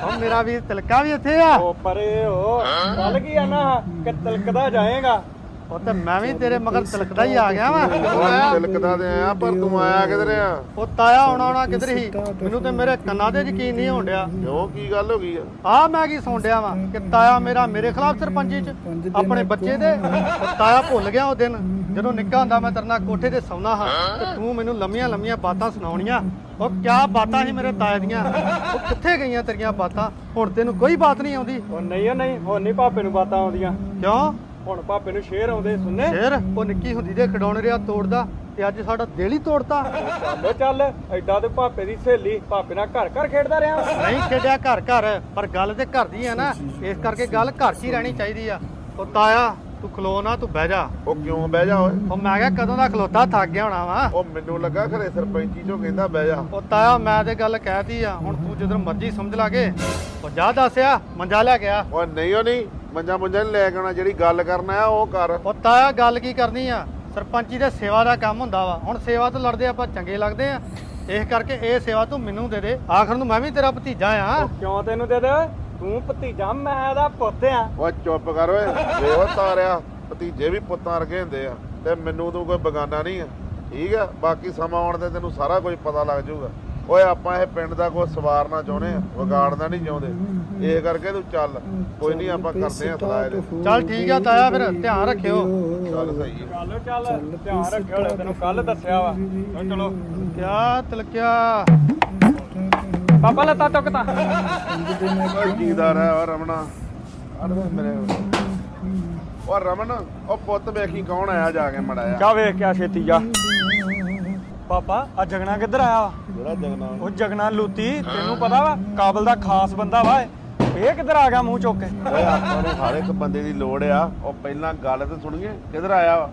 ਉਹ ਮੇਰਾ ਵੀ ਤਿਲਕਾ ਵੀ ਇੱਥੇ ਆ। ਉਹ ਪਰੇ ਹੋ। ਕੱਲ ਕੀ ਆਣਾ ਕਿ ਤਿਲਕਦਾ ਜਾਏਗਾ। ਉਹ ਤੇ ਮੈਂ ਵੀ ਤੇਰੇ ਮਗਰ ਤਿਲਕਦਾ ਹੀ ਆ ਗਿਆ ਵਾ। ਉਹ ਤਿਲਕਦਾ ਤੇ ਆਇਆ ਪਰ ਤੂੰ ਆਇਆ ਕਿਧਰ ਆ? ਉਹ ਤਾਇਆ ਆਉਣਾ ਆਉਣਾ ਕਿੱਧਰ ਸੀ? ਮੈਨੂੰ ਤੇ ਮੇਰੇ ਕੰਨਾਂ ਤੇ ਯਕੀਨ ਨਹੀਂ ਹੋਣ ਡਿਆ। ਕਿਉਂ ਕੀ ਗੱਲ ਹੋ ਗਈ ਆ? ਆ ਮੈਂ ਕੀ ਸੁਣ ਡਿਆ ਵਾ ਕਿ ਤਾਇਆ ਮੇਰਾ ਮੇਰੇ ਖਿਲਾਫ ਸਰਪੰਚੀ ਚ ਆਪਣੇ ਬੱਚੇ ਦੇ ਉਹ ਤਾਇਆ ਭੁੱਲ ਗਿਆ ਉਹ ਦਿਨ। ਜਦੋਂ ਨਿੱਕਾ ਹੁੰਦਾ ਮੈਂ ਤੇਰੇ ਨਾਲ ਕੋਠੇ ਤੇ ਸੌਣਾ ਹਾਂ ਤੇ ਤੂੰ ਮੈਨੂੰ ਲੰਮੀਆਂ ਲੰਮੀਆਂ ਬਾਤਾਂ ਸੁਣਾਉਣੀਆਂ। ਉਹ ਕਿਆ ਬਾਤਾਂ ਸੀ ਮੇਰੇ ਤਾਏ ਦੀਆਂ? ਉਹ ਕਿੱਥੇ ਗਈਆਂ ਤੇਰੀਆਂ ਬਾਤਾਂ? ਹੁਣ ਤੈਨੂੰ ਕੋਈ ਬਾਤ ਨਹੀਂ ਆਉਂਦੀ। ਉਹ ਨਹੀਂ ਉਹ ਨਹੀਂ ਹੁਣ ਨਹੀਂ ਭਾਪੇ ਨੂੰ ਬਾਤਾਂ ਆਉਂਦੀਆਂ। ਕਿਉਂ? ਹੁਣ ਭਾਪੇ ਨੂੰ ਸ਼ੇਰ ਆਉਂਦੇ ਸੁਣਨੇ। ਸ਼ੇਰ? ਉਹ ਨਿੱਕੀ ਹੁੰਦੀ ਦੇ ਖਿਡੌਣੇ ਰਿਆ ਤੋੜਦਾ ਤੇ ਅੱਜ ਸਾਡਾ ਦਿਲ ਹੀ ਤੋੜਤਾ। ਚੱਲ ਚੱਲ ਐਡਾ ਤੇ ਭਾਪੇ ਦੀ ਸਹੇਲੀ ਭਾਪੇ ਨਾਲ ਘਰ ਘਰ ਖੇਡਦਾ ਰਿਹਾ। ਨਹੀਂ ਖੇਡਿਆ ਘਰ ਘਰ ਪਰ ਗੱਲ ਤੇ ਘਰ ਦੀ ਆ ਨਾ। ਇਸ ਕਰਕੇ ਗੱਲ ਘਰ 'ਚ ਹੀ ਰਹਿਣੀ ਚਾਹੀਦੀ ਆ। ਉਹ ਤਾਇਆ ਤੂੰ ਖਲੋ ਨਾ ਤੂੰ ਬਹਿ ਜਾ। ਉਹ ਕਿਉਂ ਬਹਿ ਜਾ ਓਏ? ਉਹ ਮੈਂ ਕਿਹਾ ਕਦੋਂ ਦਾ ਖਲੋਤਾ ਥੱਕ ਗਿਆ ਹੋਣਾ ਵਾ। ਉਹ ਮੈਨੂੰ ਲੱਗਾ ਖਰੇ ਸਰਪੰਚੀ ਚੋਂ ਕਹਿੰਦਾ ਬਹਿ ਜਾ। ਉਹ ਤਾਇਆ ਮੈਂ ਤੇ ਗੱਲ ਕਹਿਤੀ ਆ ਹੁਣ ਤੂੰ ਜਦੋਂ ਮਰਜ਼ੀ ਸਮਝ ਲਾਗੇ ਉਹ ਜਾ ਦੱਸਿਆ ਮੰਜਾ ਲੈ ਗਿਆ ਉਹ ਨਹੀਂ ਉਹ ਨਹੀਂ ਮੰਜਾ ਮੁੰਜਾ ਨੀ ਲੈ ਕੇ ਆਉਣਾ ਜਿਹੜੀ ਗੱਲ ਕਰਨਾ ਆ ਉਹ ਕਰ। ਉਹ ਤਾਇਆ ਗੱਲ ਕੀ ਕਰਨੀ ਆ? ਸਰਪੰਚੀ ਦੇ ਸੇਵਾ ਦਾ ਕੰਮ ਹੁੰਦਾ ਵਾ। ਹੁਣ ਸੇਵਾ ਤੋਂ ਲੜਦੇ ਆਪਾਂ ਚੰਗੇ ਲੱਗਦੇ ਆ। ਇਸ ਕਰਕੇ ਇਹ ਸੇਵਾ ਤੂੰ ਮੈਨੂੰ ਦੇ ਦੇ। ਆਖਰ ਨੂੰ ਮੈਂ ਵੀ ਤੇਰਾ ਭਤੀਜਾ ਆ। ਕਿਉਂ ਤੈਨੂੰ ਦੇ ਦੇ? ਤੂੰ ਭਤੀਜਾ ਮੈਂ ਇਹਦਾ ਪੁੱਤ ਆ। ਉਹ ਚੁੱਪ ਕਰ ਓਏ ਵੇਖੋ ਤਾਰਿਆ ਭਤੀਜੇ ਵੀ ਪੁੱਤਾਂ ਵਰਗੇ ਹੁੰਦੇ ਆ ਤੇ ਮੈਨੂੰ ਤੂੰ ਕੋਈ ਬਗਾਨਾ ਨਹੀਂ ਆ। ਠੀਕ ਆ ਬਾਕੀ ਸਮਾਂ ਆਉਣ ਤੇ ਤੈਨੂੰ ਸਾਰਾ ਕੁਝ ਪਤਾ ਲੱਗ ਜਾਊਗਾ। ਓਏ ਆਪਾਂ ਇਹ ਪਿੰਡ ਦਾ ਕੋਈ ਸਵਾਰਨਾ ਚਾਹੁੰਦੇ ਆ ਵਿਗਾੜਨਾ ਨਹੀਂ ਚਾਹੁੰਦੇ। ਇਹ ਕਰਕੇ ਤੂੰ ਚੱਲ ਕੋਈ ਨਹੀਂ ਆਪਾਂ ਕਰਦੇ ਆ ਸਲਾਹ ਇਹਦੇ। ਚੱਲ ਠੀਕ ਆ ਤਾਇਆ ਫਿਰ ਧਿਆਨ ਰੱਖਿਓ। ਚੱਲ ਸਹੀ ਆ। ਚੱਲ ਚੱਲ ਧਿਆਨ ਰੱਖਿਓ ਲੈ ਤੈਨੂੰ ਕੱਲ ਦੱਸਿਆ ਵਾ। ਚੱਲ ਚਲੋ। ਕਿਆ ਤਿਲਕਿਆ। ਪਾਪਾ ਲੱਤਾਂ ਟੁੱਕਤਾ ਓਏ ਜੀਦਾਰ ਹੈ ਓ ਰਮਣਾ। ਅਰੇ ਮੇਰੇ। ਰਮਨ ਉਹ ਪੁੱਤ ਵੇਖੀ ਕੌਣ ਆਇਆ ਜਾ ਕੇ ਮੜਾਇਆ। ਕਿਆ ਵੇਖ ਕੇ ਆ ਛੇਤੀ ਜਾ। ਪਾਪਾ ਆ ਜਗਣਾ ਕਿੱਧਰ ਆਇਆ ਵਾ? ਜਿਹੜਾ ਜਗਨਾ ਉਹ ਜਗਣਾ ਲੂਤੀ ਤੈਨੂੰ ਪਤਾ ਵਾ ਕਾਬਲ ਦਾ ਖਾਸ ਬੰਦਾ ਵਾ ਇਹ। ਇਹ ਕਿੱਧਰ ਆ ਗਿਆ ਮੂੰਹ ਚੁੱਕ ਕੇ? ਓਏ ਆਪਾਂ ਨੂੰ ਹਰ ਇੱਕ ਬੰਦੇ ਦੀ ਲੋੜ ਆ। ਉਹ ਪਹਿਲਾਂ ਗੱਲ ਤੇ ਸੁਣੀਏ ਕਿੱਧਰ ਆਇਆ ਵਾ?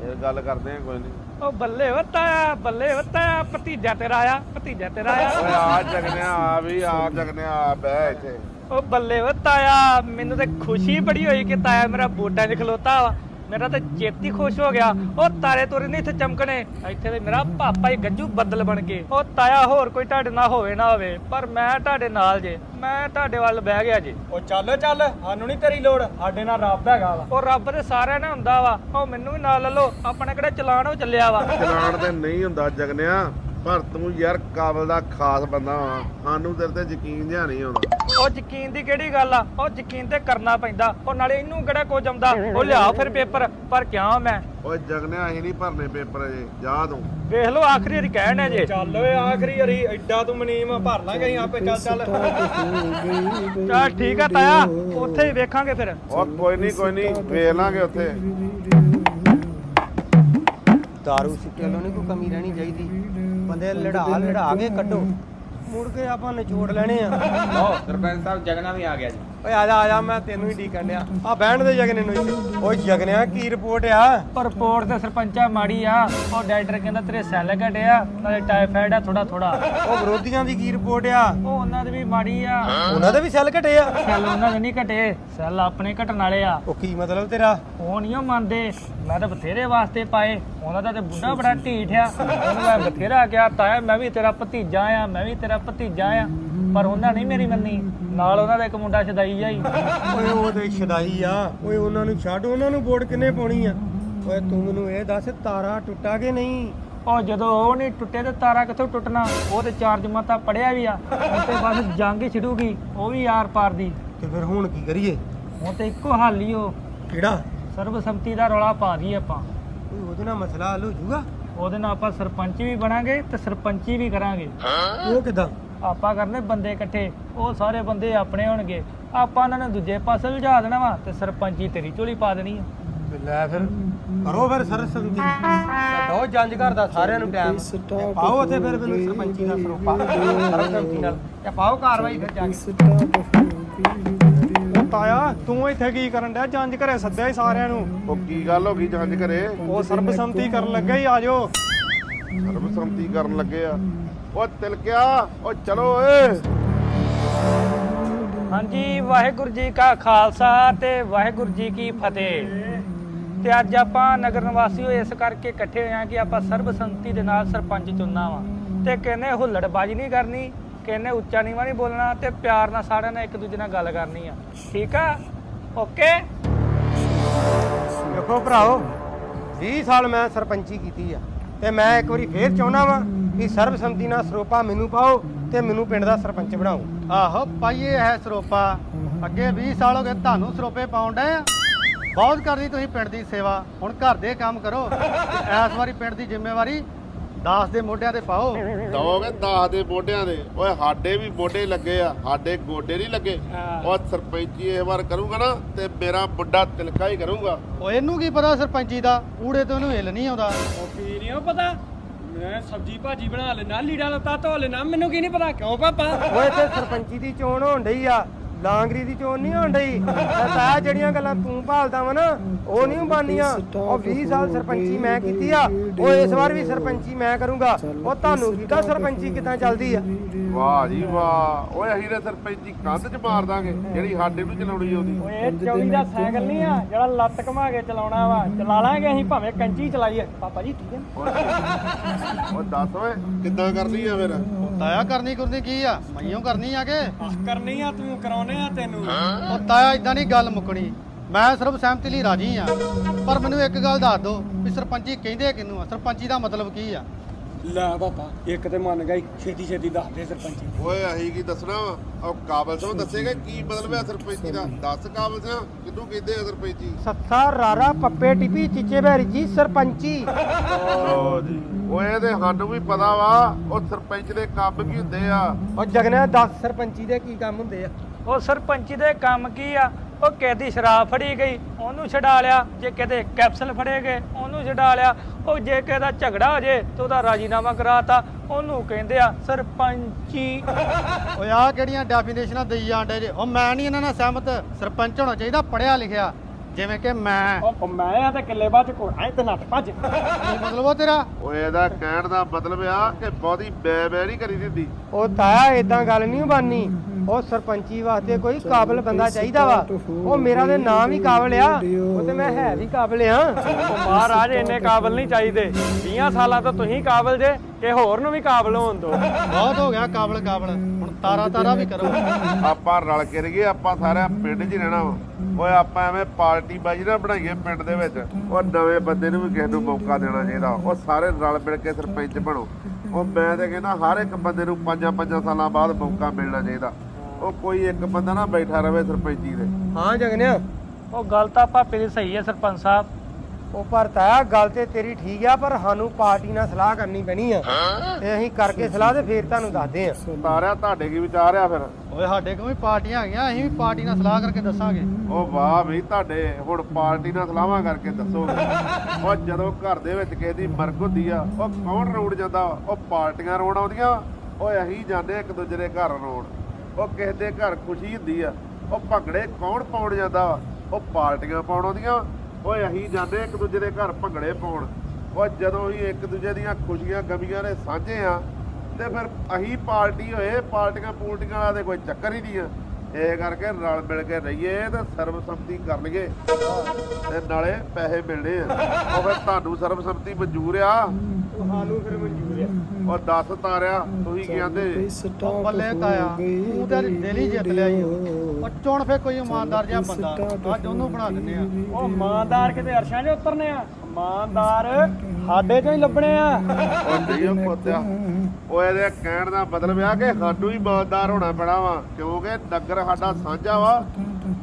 ਫਿਰ ਗੱਲ ਕਰਦੇ ਆ ਕੋਈ ਨਹੀਂ ਉਹ ਬੱਲੇ ਓ ਤਾਇਆ ਬੱਲੇ ਓ ਤਾਇਆ ਭਤੀਜਾ ਤੇਰਾ ਆਇਆ ਭਤੀਜਾ ਤੇਰਾ ਆਇਆ ਓਏ ਆ ਜਗਨਿਆ ਆ ਵੀ ਆ ਜਗਨਿਆ ਆ ਬਹਿ ਇੱਥੇ। ਉਹ ਬੱਲੇ ਓ ਤਾਇਆ ਮੈਨੂੰ ਤੇ ਖੁਸ਼ੀ ਬੜੀ ਹੋਈ ਕਿ ਤਾਇਆ ਮੇਰਾ ਬੋਟਾਂ 'ਚ ਖਲੋਤਾ ਵਾ। ਮੇਰਾ ਤਾਂ ਚੇਤੀ ਖੁਸ਼ ਹੋ ਗਿਆ। ਉਹ ਤਾਰੇ ਤੋਰੇ ਨਹੀਂ ਇੱਥੇ ਚਮਕਣੇ। ਇੱਥੇ ਤੇ ਮੇਰਾ ਪਾਪਾ ਹੀ ਗੱਜੂ ਬੱਦਲ ਬਣ ਗਏ ਉਹ ਤਾਇਆ ਹੋਰ ਕੋਈ ਤੁਹਾਡੇ ਨਾਲ ਹੋਵੇ ਨਾ ਹੋਵੇ ਪਰ ਮੈਂ ਤੁਹਾਡੇ ਨਾਲ ਜੇ ਮੈਂ ਤੁਹਾਡੇ ਵੱਲ ਬਹਿ ਗਿਆ ਜੀ। ਉਹ ਚੱਲ ਚੱਲ ਸਾਨੂੰ ਨਹੀਂ ਤੇਰੀ ਲੋੜ ਸਾਡੇ ਨਾਲ ਰੱਬ ਹੈਗਾ ਵਾ। ਉਹ ਰੱਬ ਦੇ ਸਾਰਿਆਂ ਨਾਲ ਹੁੰਦਾ ਵਾ ਉਹ ਮੈਨੂੰ ਵੀ ਨਾਲ ਲੈ ਲਓ ਆਪਣੇ ਕਿਹੜੇ ਚਲਾਣ ਉਹ ਚੱਲਿਆ ਵਾ। ਚਲਾਣ ਤੇ ਨਹੀਂ ਹੁੰਦਾ ਜਗਨਿਆ। ਪਰ ਤੂੰ ਯਾਰ ਕਾਬਲ ਦਾ ਖਾਸ ਬੰਦਾ ਵਾ। ਸਾਨੂੰ ਤੇਰੇ ਤੇ ਯਕੀਨ ਜਿਹਾ ਨਹੀਂ ਆਉਂਦਾ। ਉਹ ਯਕੀਨ ਦੀ ਕਿਹੜੀ ਗੱਲ ਆ? ਉਹ ਯਕੀਨ ਤੇ ਕਰਨਾ ਪੈਂਦਾ। ਉਹ ਨਾਲੇ ਇਹਨੂੰ ਕਿਹੜਾ ਕੁਝ ਆਉਂਦਾ? ਉਹ ਲਿਆ ਫਿਰ ਪੇਪਰ। ਪਰ ਕਿਉਂ ਮੈਂ? ਓਏ ਜਗਨਿਆ ਅਸੀਂ ਨਹੀਂ ਭਰਨੇ ਪੇਪਰ ਅਜੇ। ਜਾ ਤੂੰ। ਵੇਖ ਲਓ ਆਖਰੀ ਵਾਰੀ ਕਹਿਣੇ ਜੇ। ਚੱਲ ਓਏ ਆਖਰੀ ਹਰੀ ਐਡਾ ਤੂੰ ਮਨੀਮ ਭਰ ਲਾਂਗੇ ਅਸੀਂ ਆਪੇ। ਚੱਲ ਚੱਲ। ਚਲ ਠੀਕ ਆ ਤਾਇਆ ਉੱਥੇ ਹੀ ਵੇਖਾਂਗੇ ਫਿਰ। ਉਹ ਕੋਈ ਨਹੀਂ ਕੋਈ ਨਹੀਂ। ਵੇਖ ਲਾਂਗੇ ਉੱਥੇ। ਦਾਰੂ ਸਿੱਕੇ ਵੱਲੋਂ ਨਹੀਂ ਕੋਈ ਕਮੀ ਰਹਿਣੀ ਚਾਹੀਦੀ। ਬੰਦੇ ਲੜਾ ਲੜਾ ਕੇ ਕੱਢੋ। ਮੁੜ ਕੇ ਆਪਾਂ ਨਿਚੋੜ ਲੈਣੇ ਆ। ਲਓ, ਸਰਪੰਚ ਸਾਹਿਬ ਜਗਨਾ ਵੀ ਆ ਗਿਆ ਜੀ। ਓਏ ਆ ਜਾ ਆ ਜਾ ਮੈਂ ਤੈਨੂੰ ਹੀ ਡੀਕਣ ਡਿਆ। ਆ ਬਹਿਣ ਦੇ ਜਗਨੇ ਨੂੰ ਇੱਥੇ ਓਏ ਜਗਨਿਆ ਕੀ ਰਿਪੋਰਟ ਆ? ਪਰ ਰਿਪੋਰਟ ਤੇ ਸਰਪੰਚਾ ਮਾੜੀ ਆ। ਉਹ ਡਾਕਟਰ ਕਹਿੰਦਾ ਤੇਰੇ ਸੈੱਲ ਘਟਿਆ ਨਾਲੇ ਟਾਈਫਾਇਡ ਆ ਥੋੜਾ ਥੋੜਾ ਉਹ ਵਿਰੋਧੀਆਂ ਦੀ ਕੀ ਰਿਪੋਰਟ ਆ? ਉਹ ਉਹਨਾਂ ਦੇ ਵੀ ਮਾੜੀ ਆ। ਉਹਨਾਂ ਦੇ ਵੀ ਸੈੱਲ ਘਟੇ ਆ? ਸੈੱਲ ਉਹਨਾਂ ਦੇ ਨਹੀਂ ਘਟੇ ਸੈੱਲ ਆਪਣੇ ਘਟਣ ਵਾਲੇ ਆ। ਉਹ ਕੀ ਮਤਲਬ ਤੇਰਾ? ਉਹ ਨਹੀਂ ਉਹ ਮੰਨਦੇ। ਮੈਂ ਤਾਂ ਬਥੇਰੇ ਵਾਸਤੇ ਪਾਏ। ਉਹਨਾਂ ਦਾ ਤੇ ਬੁੱਢਾ ਬੜਾ ਢੀਠ ਆ। ਉਹਨੂੰ ਮੈਂ ਬਥੇਰਾ ਕਿਹਾ ਤਾਇਆ ਮੈਂ ਵੀ ਤੇਰਾ ਭਤੀਜਾ ਆ ਮੈਂ ਵੀ ਤੇਰਾ ਭਤੀਜਾ ਆ। ਪਰ ਉਹਨਾਂ ਨਹੀਂ ਮੇਰੀ ਮੰਨੀ। ਨਾਲ ਉਹਨਾਂ ਦਾ ਇੱਕ ਮੁੰਡਾ ਛਦਾਈ ਜਾਈ ਓਏ ਉਹ ਤੇ ਛਦਾਈ ਆ। ਓਏ ਉਹਨਾਂ ਨੂੰ ਛੱਡ ਉਹਨਾਂ ਨੂੰ ਵੋਟ ਕਿੰਨੇ ਪਾਉਣੀ ਆ? ਓਏ ਤੂੰ ਮੈਨੂੰ ਇਹ ਦੱਸ ਤਾਰਾ ਟੁੱਟਾ ਕਿ ਨਹੀਂ? ਉਹ ਜਦੋਂ ਉਹ ਨਹੀਂ ਟੁੱਟੇ ਤੇ ਤਾਰਾ ਕਿੱਥੋਂ ਟੁੱਟਣਾ? ਉਹ ਤੇ ਚਾਰ ਜਮਾਤਾਂ ਪੜਿਆ ਵੀ ਆ। ਹੁਣ ਤੇ ਬਸ ਜੰਗ ਹੀ ਛਿੜੂਗੀ ਉਹ ਵੀ ਆਰ ਪਾਰ ਦੀ। ਤੇ ਫਿਰ ਹੁਣ ਕੀ ਕਰੀਏ? ਹੁਣ ਤੇ ਇੱਕੋ ਹੱਲ ਹੀ ਉਹ। ਕਿਹੜਾ? ਸਰਬਸੰਮਤੀ ਦਾ ਰੌਲਾ ਪਾ ਦਈਏ ਆਪਾਂ। ਓਏ ਉਹਦੇ ਨਾਲ ਮਸਲਾ ਹੱਲ ਹੋ ਜਾਊਗਾ? ਉਹਦੇ ਨਾਲ ਆਪਾਂ ਸਰਪੰਚ ਵੀ ਬਣਾਂਗੇ ਤੇ ਸਰਪੰਚੀ ਵੀ ਕਰਾਂਗੇ। ਉਹ ਕਿਦਾਂ? ਆਪਾਂ ਕਰਨੇ ਬੰਦੇ ਇਕੱਠੇ ਉਹ ਸਾਰੇ ਬੰਦੇ ਆਪਣੇ ਹੋਣਗੇ। ਆਪਾਂ ਉਹਨਾਂ ਨੂੰ ਦੂਜੇ ਪਾਸੇ ਲਿਜਾ ਦੇਣਾ ਵਾ ਤੇ ਸਰਪੰਚੀ ਤੇਰੀ ਝੋਲੀ ਪਾ ਦੇਣੀ ਆ। ਲੈ ਫਿਰ ਕਰੋ ਫਿਰ ਸਰਸੰਤੀ। ਦੋ ਜੰਜ ਘਰ ਦਾ ਸਾਰਿਆਂ ਨੂੰ ਟਾਈਮ। ਤੇ ਪਾਓ ਉੱਥੇ ਫਿਰ ਮੈਨੂੰ ਸਰਪੰਚੀ ਦਾ ਸਰੋਪਾ ਸਰਸੰਤੀ ਨਾਲ। ਤੇ ਪਾਓ ਕਾਰਵਾਈ ਫਿਰ ਜਾ ਕੇ। ਉਹ ਤਾਇਆ ਤੂੰ ਇੱਥੇ ਕੀ ਕਰਨ ਡਿਆ? ਜੰਜ ਘਰੇ ਸੱਦਿਆ ਹੀ ਸਾਰਿਆਂ ਨੂੰ। ਉਹ ਕੀ ਗੱਲ ਹੋ ਗਈ ਜੰਜ ਘਰੇ? ਉਹ ਸਰਬਸੰਮਤੀ ਕਰਨ ਲੱਗਾ ਹੀ ਆਜੋ ਸਰਬਸੰਮਤੀ ਕਰਨ ਲੱਗੇ ਆ। ਉਹ ਤਿਲਕਿਆ ਉਹ ਚਲੋ ਓਏ। ਹਾਂਜੀ ਵਾਹਿਗੁਰੂ ਜੀ ਕਾ ਖਾਲਸਾ ਤੇ ਵਾਹਿਗੁਰੂ ਜੀ ਕੀ ਫਤਿਹ। ਤੇ ਅੱਜ ਆਪਾਂ ਨਗਰ ਨਿਵਾਸੀ ਹੋਏ ਇਸ ਕਰਕੇ ਇਕੱਠੇ ਹੋਏ ਆ ਕਿ ਆਪਾਂ ਸਰਬਸੰਮਤੀ ਦੇ ਨਾਲ ਸਰਪੰਚ ਚੁਣਨਾ ਵਾ। ਤੇ ਕਹਿੰਦੇ ਹੁੱਲੜਬਾਜ਼ੀ ਨਹੀਂ ਕਰਨੀ ਕਹਿੰਦੇ ਉੱਚਾ ਨੀਵਾਂ ਨਹੀਂ ਬੋਲਣਾ ਤੇ ਪਿਆਰ ਨਾਲ ਸਾਰਿਆਂ ਨਾਲ ਇੱਕ ਦੂਜੇ ਨਾਲ ਗੱਲ ਕਰਨੀ ਆ। ਠੀਕ ਆ? ਓਕੇ? ਦੇਖੋ ਭਰਾਓ 20 ਸਾਲ ਮੈਂ ਸਰਪੰਚੀ ਕੀਤੀ ਆ ਤੇ ਮੈਂ ਇੱਕ ਵਾਰੀ ਫੇਰ ਚਾਹੁੰਦਾ ਵਾਂ ਕਿ ਸਰਬਸੰਮਤੀ ਨਾਲ ਸਰੋਪਾ ਮੈਨੂੰ ਪਾਓ ਤੇ ਮੈਨੂੰ ਪਿੰਡ ਦਾ ਸਰਪੰਚ ਬਣਾਓ। ਆਹੋ ਪਾਈਏ ਹੈ ਸਰੋਪਾ। ਅੱਗੇ 20 ਸਾਲ ਹੋ ਗਏ ਤੁਹਾਨੂੰ ਸਰੋਪੇ ਪਾਉਣ ਡਏ ਆ। ਬਹੁਤ ਕਰਦੀ ਤੁਸੀਂ ਪਿੰਡ ਦੀ ਸੇਵਾ। ਹੁਣ ਘਰ ਦੇ ਕੰਮ ਕਰੋ। ਇਸ ਵਾਰੀ ਪਿੰਡ ਦੀ ਜ਼ਿੰਮੇਵਾਰੀ ਦਾਸ ਦੇ ਮੋਢਿਆਂ ਤੇ ਪਾਓ। ਦੋਗੇ 10 ਦੇ ਮੋਢਿਆਂ ਦੇ ਓਏ ਸਾਡੇ ਵੀ ਮੋਢੇ ਲੱਗੇ ਆ। ਸਾਡੇ ਗੋਡੇ ਨਹੀਂ ਲੱਗੇ। ਉਹ ਸਰਪੰਚੀ ਇਹ ਵਾਰ ਕਰੂੰਗਾ ਨਾ ਤੇ ਮੇਰਾ ਬੁੱਢਾ ਤਿਲਕਾ ਹੀ ਕਰੂੰਗਾ। ਓ ਇਹਨੂੰ ਕੀ ਪਤਾ ਸਰਪੰਚੀ ਦਾ? ਊੜੇ ਤੋਂ ਇਹਨੂੰ ਹਿੱਲ ਨਹੀਂ ਆਉਂਦਾ। ਉਹ ਕੀ ਨਹੀਂ ਪਤਾ? ਮੈਂ ਸਬਜੀ ਭਾਜੀ ਬਣਾ ਲੈਣਾ ਲੀੜਾ ਲੱਤਾ ਧੋ ਲੈਣਾ ਮੈਨੂੰ ਕੀ ਨਹੀਂ ਪਤਾ, ਕਿਉਂ ਪਾਪਾ? ਓਏ ਇੱਥੇ ਸਰਪੰਚੀ ਦੀ ਚੋਣ ਹੋਣ ਡਈ ਆ, ਲਾਂਗਰੀ ਦੀ ਚੋਣ ਨਹੀਂ ਹੋਣ ਡਈ? ਤਾਂ ਜਿਹੜੀਆਂ ਗੱਲਾਂ ਤੂੰ ਭਾਲਦਾ ਵਾ ਨਾ, ਉਹ ਨਹੀਂ ਬਾਨੀਆਂ ਉਹ 20 ਸਾਲ ਸਰਪੰਚੀ ਮੈਂ ਕੀਤੀ ਆ, ਉਹ ਇਸ ਵਾਰ ਵੀ ਸਰਪੰਚੀ ਮੈਂ ਕਰੂੰਗਾ। ਉਹ ਤੁਹਾਨੂੰ ਕੀਤਾ ਸਰਪੰਚੀ ਕਿਦਾਂ ਚੱਲਦੀ ਆ? ਵਾਹ ਜੀ ਵਾਹ। ਓਏ ਅਸੀਂ ਨੇ ਸਰਪੰਚੀ ਕੰਧ 'ਚ ਮਾਰ ਦਾਂਗੇ ਜਿਹੜੀ ਸਾਡੇ ਨੂੰ ਚਲਾਉਣੀ ਆਉਂਦੀ ਓਏ ਇਹ 24 ਦਾ ਸਾਈਕਲ ਨਹੀਂ ਆ ਜਿਹੜਾ ਲੱਤ ਘਮਾ ਕੇ ਚਲਾਉਣਾ ਵਾ ਚਲਾ ਲਾਂਗੇ ਅਸੀਂ ਭਾਵੇਂ ਕੰਚੀ ਚਲਾਈਏ। ਪਾਪਾ ਜੀ ਠੀਕ ਹੈ ਓਏ ਦੱਸ ਓਏ। ਕਿੱਦਾਂ ਕਰਨੀ ਆ ਫਿਰ? ਤਾਇਆ ਕਰਨੀ ਕਰਨੀ ਕੀ ਆ? ਮਈਓ ਕਰਨੀ ਆ ਕਿ? ਕਰਨੀ ਆ ਤੂੰ ਕਰਾਉਨੇ ਆ ਤੈਨੂੰ। ਉਹ ਤਾਇਆ ਇਦਾਂ ਨਹੀਂ ਗੱਲ ਮੁੱਕਣੀ। ਮੈਂ ਸਰਬ ਸਹਿਮਤੀ ਲਈ ਰਾਜੀ ਆ। ਪਰ ਮੈਨੂੰ ਇੱਕ ਗੱਲ ਦੱਸ ਦਿਓ ਵੀ ਸਰਪੰਚੀ ਕਹਿੰਦੇ ਕਿਹਨੂੰ ਆ? ਸਰਪੰਚੀ ਦਾ ਮਤਲਬ ਕੀ ਆ? ਲੈ ਪਾਪਾ ਇੱਕ ਤੇ ਮੰਨ ਗਈ ਛੇਤੀ ਛੇਤੀ ਦੱਸ ਦੇ ਸਰਪੰਚੀ। ਓਏ ਅਸੀਂ ਕੀ ਦੱਸਣਾ ਵਾ? ਉਹ ਕਾਬਲ ਸਿੰਘ ਦੱਸੇਗਾ ਕੀ ਮਤਲਬ ਹੈ ਸਰਪੰਚੀ ਦਾ? ਦੱਸ ਕਾਬਲ ਸਿੰਘ ਕਿਹਨੂੰ ਕਹਿੰਦੇ ਆ ਸਰਪੰਚੀ? ਸੱਸਾ ਰਾਰਾ ਪੱਪੇ ਟਿਪੀ ਚਿੱਚੇ ਬੈਰੀ ਜੀ ਸਰਪੰਚੀ। ਜੀ। ਓਏ ਤੇ ਸਾਨੂੰ ਵੀ ਪਤਾ ਵਾ ਉਹ ਸਰਪੰਚ ਦੇ ਕੰਮ ਕੀ ਹੁੰਦੇ ਆ? ਉਹ ਜਗਨਾ 10 ਸਰਪੰਚੀ ਦੇ ਕੀ ਕੰਮ ਹੁੰਦੇ ਆ? ਉਹ ਸਰਪੰਚੀ ਦੇ ਕੰਮ ਕੀ ਆ? ਉਹ ਕਿਹਦੀ ਸ਼ਰਾਬ ਫੜੀ ਗਈ? ਉਹਨੂੰ ਛਡਾ ਲਿਆ। ਜੇ ਕਿਤੇ ਕੈਪਸੂਲ ਫੜੇ ਗਏ ਉਹਨੂੰ ਛਡਾ ਲਿਆ। ਉਹ ਜੇ ਕਿਹਦਾ ਝਗੜਾ ਹੋ ਜੇ ਤੇ ਉਹਦਾ ਰਾਜੀਨਾਮਾ ਕਰਾਤਾ। ਉਹਨੂੰ ਕਹਿੰਦੇ ਆ ਸਰਪੰਚੀ। ਓਏ ਆ ਕਿਹੜੀਆਂ ਡੈਫੀਨੇਸ਼ਨਾਂ ਦੇਈ ਜਾਂਦੇ ਜੇ? ਉਹ ਮੈਂ ਨਹੀਂ ਇਹਨਾਂ ਨਾਲ ਸਹਿਮਤ। ਸਰਪੰਚ ਹੋਣਾ ਚਾਹੀਦਾ ਪੜਿਆ ਲਿਖਿਆ। ਜਿਵੇਂ ਕਿ ਮੈਂ। ਉਹ ਮੈਂ ਆ ਤੇ ਕਿੱਲੇ ਬਾਅਦ ਚ ਘੋੜਾ ਤੇ ਨੱਠ ਭੱਜ। ਕੀ ਮਤਲਬ ਉਹ ਤੇਰਾ? ਓਏ ਇਹਦਾ ਕਹਿਣ ਦਾ ਮਤਲਬ ਆ ਕਿ ਬਹੁਤੀ ਬੈ ਬੈ ਨਹੀਂ ਕਰੀ ਦਿੰਦੀ। ਉਹ ਤਾਇਆ ਇਦਾਂ ਗੱਲ ਨਹੀਂ ਬਾਨੀ ਉਹ ਸਰਪੰਚੀ ਵਾਸਤੇ ਕੋਈ ਕਾਬਲ ਬੰਦਾ ਚਾਹੀਦਾ ਵਾ। ਉਹ ਮੇਰਾ ਤੇ ਨਾਮ ਹੀ ਕਾਬਲ ਆ। ਉਹ ਤੇ ਮੈਂ ਹੈ ਵੀ ਕਾਬਲ ਆ। ਉਹ ਮਹਾਰਾਜ ਇੰਨੇ ਕਾਬਲ ਨਹੀਂ ਚਾਹੀਦੇ। 20 ਸਾਲਾਂ ਤੋਂ ਤੁਸੀਂ ਕਾਬਲ ਜੇ ਕਿ ਹੋਰ ਨੂੰ ਵੀ ਕਾਬਲ ਹੋਣ ਦੋ ਬਹੁਤ ਹੋ ਗਿਆ ਕਾਬਲ ਕਾਬਲ। ਹੁਣ ਤਾਰਾ ਤਾਰਾ ਵੀ ਕਰੋ। ਆਪਾਂ ਰਲ ਕੇ ਰਹੀਏ ਆਪਾਂ ਸਾਰਿਆਂ ਪਿੰਡ 'ਚ ਹੀ ਰਹਿਣਾ ਵਾ। ਓਏ ਆਪਾਂ ਐਵੇਂ ਪਾਰਟੀ ਬਾਜੀ ਨਾ ਬਣਾਈਏ ਪਿੰਡ ਦੇ ਵਿੱਚ। ਉਹ ਨਵੇਂ ਬੰਦੇ ਨੂੰ ਵੀ ਕਿਸੇ ਨੂੰ ਮੌਕਾ ਦੇਣਾ ਚਾਹੀਦਾ। ਉਹ ਸਾਰੇ ਰਲ ਮਿਲ ਕੇ ਸਰਪੰਚ ਬਣੋ। ਉਹ ਮੈਂ ਤੇ ਕਹਿੰਦਾ ਹਰ ਇੱਕ ਬੰਦੇ ਨੂੰ ਪੰਜਾਂ ਪੰਜਾਂ ਸਾਲਾਂ ਬਾਅਦ ਮੌਕਾ ਮਿਲਣਾ ਚਾਹੀਦਾ। ਉਹ ਕੋਈ ਇੱਕ ਬੰਦਾ ਨਾ ਬੈਠਾ ਰਵੇ ਸਰਪੰਚੀ ਦੇ। ਹਾਂ ਜਗਨਿਆ ਉਹ ਗੱਲ ਤਾਂ ਭਾਪੇ ਦੀ ਸਹੀ ਹੈ ਸਰਪੰਚ ਸਾਹਿਬ। ਉਹ ਪਰ ਤਾਇਆ ਗੱਲ ਤੇ ਤੇਰੀ ਠੀਕ ਆ ਪਰ ਸਾਨੂੰ ਪਾਰਟੀ ਨਾਲ ਸਲਾਹ ਕਰਨੀ ਪੈਣੀ ਆ। ਤੇ ਅਸੀਂ ਕਰਕੇ ਸਲਾਹ ਤੇ ਫੇਰ ਤੁਹਾਨੂੰ ਦੱਸਦੇ ਆ। ਤਾਰਿਆ ਤੁਹਾਡੇ ਕੀ ਵਿਚਾਰ ਆ ਫਿਰ? ਓਏ ਸਾਡੇ ਕੋਲ ਵੀ ਪਾਰਟੀਆਂ ਹੈਗੀਆਂ ਅਸੀਂ ਵੀ ਪਾਰਟੀ ਨਾਲ ਸਲਾਹ ਕਰਕੇ ਦੱਸਾਂਗੇ। ਉਹ ਵਾਹ ਵੀ ਤੁਹਾਡੇ ਹੁਣ ਪਾਰਟੀ ਨਾਲ ਸਲਾਹਾਂ ਕਰਕੇ ਦੱਸੋਗੇ। ਉਹ ਜਦੋਂ ਘਰ ਦੇ ਵਿੱਚ ਕਿਸੇ ਦੀ ਮਰਗ ਹੁੰਦੀ ਆ ਉਹ ਕੌਣ ਰੋੜ ਜਾਂਦਾ? ਉਹ ਪਾਰਟੀਆਂ ਰੋਣ ਆਉਂਦੀਆਂ ਓਏ ਅਸੀਂ ਜਾਂਦੇ ਇੱਕ ਦੂਜੇ ਦੇ ਘਰ ਰੋਣ ਉਹ ਕਿਸੇ ਦੇ ਘਰ ਖੁਸ਼ੀ ਹੁੰਦੀ ਆ। ਉਹ ਭੰਗੜੇ ਕੌਣ ਪਾਉਣ ਜਾਂਦਾ ਵਾ? ਉਹ ਪਾਰਟੀਆਂ ਪਾਉਣ ਆਉਂਦੀਆਂ ਓਏ ਅਸੀਂ ਜਾਂਦੇ ਇੱਕ ਦੂਜੇ ਦੇ ਘਰ ਭੰਗੜੇ ਪਾਉਣ। ਉਹ ਜਦੋਂ ਅਸੀਂ ਇੱਕ ਦੂਜੇ ਦੀਆਂ ਖੁਸ਼ੀਆਂ ਗਮੀਆਂ ਦੇ ਸਾਂਝੇ ਆ ਤੇ ਫਿਰ ਅਸੀਂ ਪਾਰਟੀ ਹੋਏ ਪਾਰਟੀਆਂ ਪੂਲਟੀਆਂ ਵਾਲਾ ਤੇ ਕੋਈ ਚੱਕਰ ਹੀ ਨਹੀਂ ਆ। ਇਹ ਕਰਕੇ ਰਲ ਮਿਲ ਕੇ ਰਹੀਏ ਤੇ ਸਰਬਸੰਮਤੀ ਕਰ ਲਈਏ। ਤੇ ਨਾਲੇ ਪੈਸੇ ਮਿਲਣੇ ਆ। ਉਹ ਫਿਰ ਤੁਹਾਨੂੰ ਸਰਬਸੰਮਤੀ ਮਨਜ਼ੂਰ ਆ। ਸਾਨੂੰ ਫਿਰ ਮਨਜ਼ੂਰ ਆ। ਉਹ ਦੱਸ ਤਾਰਿਆ ਤੁਸੀਂ ਕੀ ਆਂਦੇ? ਉਹ ਬੱਲੇ ਤਾਇਆ ਤੂੰ ਤਾਂ ਦਿਲ ਹੀ ਜਿੱਤ ਲਿਆ ਈ ਉਹ ਚੁਣ ਫੇ ਕੋਈ ਇਮਾਨਦਾਰ ਜਿਹਾ ਬੰਦਾ। ਅੱਜ ਉਹਨੂੰ ਬਣਾ ਦਿੰਦੇ ਆ। ਉਹ ਇਮਾਨਦਾਰ ਕਿਤੇ ਅਰਸ਼ਾਂ 'ਚ ਉਤਰਨੇ ਆ? ਇਮਾਨਦਾਰ ਸਾਡੇ 'ਚੋਂ ਹੀ ਲੱਭਣੇ ਆ। ਉਹ ਉਹ ਪੋਤਿਆ ਉਹ ਇਹਦੇ ਕਹਿਣ ਦਾ ਮਤਲਬ ਆ ਕਿ ਸਾਨੂੰ ਹੀ ਇਮਾਨਦਾਰ ਹੋਣਾ ਪੈਣਾ ਵਾ ਕਿਉਂਕਿ ਨਗਰ ਸਾਡਾ ਸਾਂਝਾ ਵਾ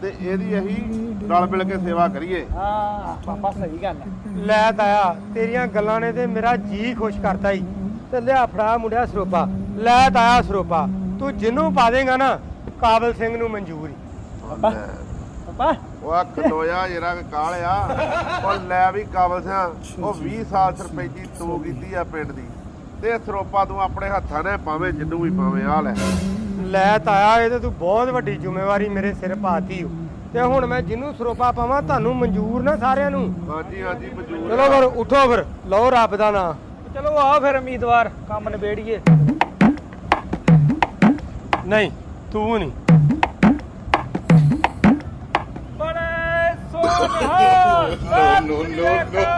ਤੇ ਇਹਦੀ ਅਸੀਂ ਰਲ ਮਿਲ ਕੇ ਸੇਵਾ ਕਰੀਏ। ਹਾਂ ਪਾਪਾ ਸਹੀ ਗੱਲ ਲੈ ਤਾਇਆ ਤੇਰੀਆਂ ਗੱਲਾਂ ਨੇ ਤੇ ਮੇਰਾ ਜੀ ਖੁਸ਼ ਕਰਤਾ ਈ। ਤੇ ਲਿਆ ਫੜਾ ਮੁੰਡਿਆ ਸਰੋਪਾ। ਲੈ ਤਾਇਆ ਸਰੋਪਾ। ਤੂੰ ਜਿਹਨੂੰ ਪਾ ਦੇਗਾ ਨਾ ਕਾਬਲ ਸਿੰਘ ਨੂੰ ਮਨਜ਼ੂਰ ਈ ਪਾਪਾ ਉਹ ਆ ਖਲੋਇਆ ਜਿਹੜਾ ਕਾਲ ਆ ਉਹ ਲੈ ਵੀ ਕਾਬਲ ਸਿਆ ਉਹ 20 ਸਾਲ ਸਰਪੰਚੀ ਤੂੰ ਕੀਤੀ ਆ ਪਿੰਡ ਦੀ। ਤੇ ਸਰੋਪਾ ਤੂੰ ਆਪਣੇ ਹੱਥਾਂ ਨੇ ਪਾਵੇਂ ਜਿੰਨੂੰ ਵੀ ਪਾਵੇਂ ਆ ਲੈ। ਲੈ ਤਾਇਆ ਇਹ ਤੇ ਤੂੰ ਬਹੁਤ ਵੱਡੀ ਜ਼ਿੰਮੇਵਾਰੀ ਮੇਰੇ ਸਿਰ ਪਾਤੀ ਓ। ਤੇ ਹੁਣ ਮੈਂ ਜਿਹਨੂੰ ਸਰੋਪਾ ਪਾਵਾਂ ਤੁਹਾਨੂੰ ਮਨਜ਼ੂਰ ਨਾ ਸਾਰਿਆਂ ਨੂੰ। ਹਾਂਜੀ ਹਾਂਜੀ ਮਨਜ਼ੂਰ ਚਲੋ ਫਿਰ ਉਠੋ ਫਿਰ। ਲਓ ਰੱਬ ਦਾ ਨਾਂ ਚਲੋ ਆ ਫਿਰ ਉਮੀਦਵਾਰ ਕੰਮ ਨਿਬੇੜੀਏ। ਨਹੀਂ ਤੂੰ ਨਹੀਂ। ਬੜੇ ਸੋਹਣੇ ਨੋ ਨੋ ਨੋ।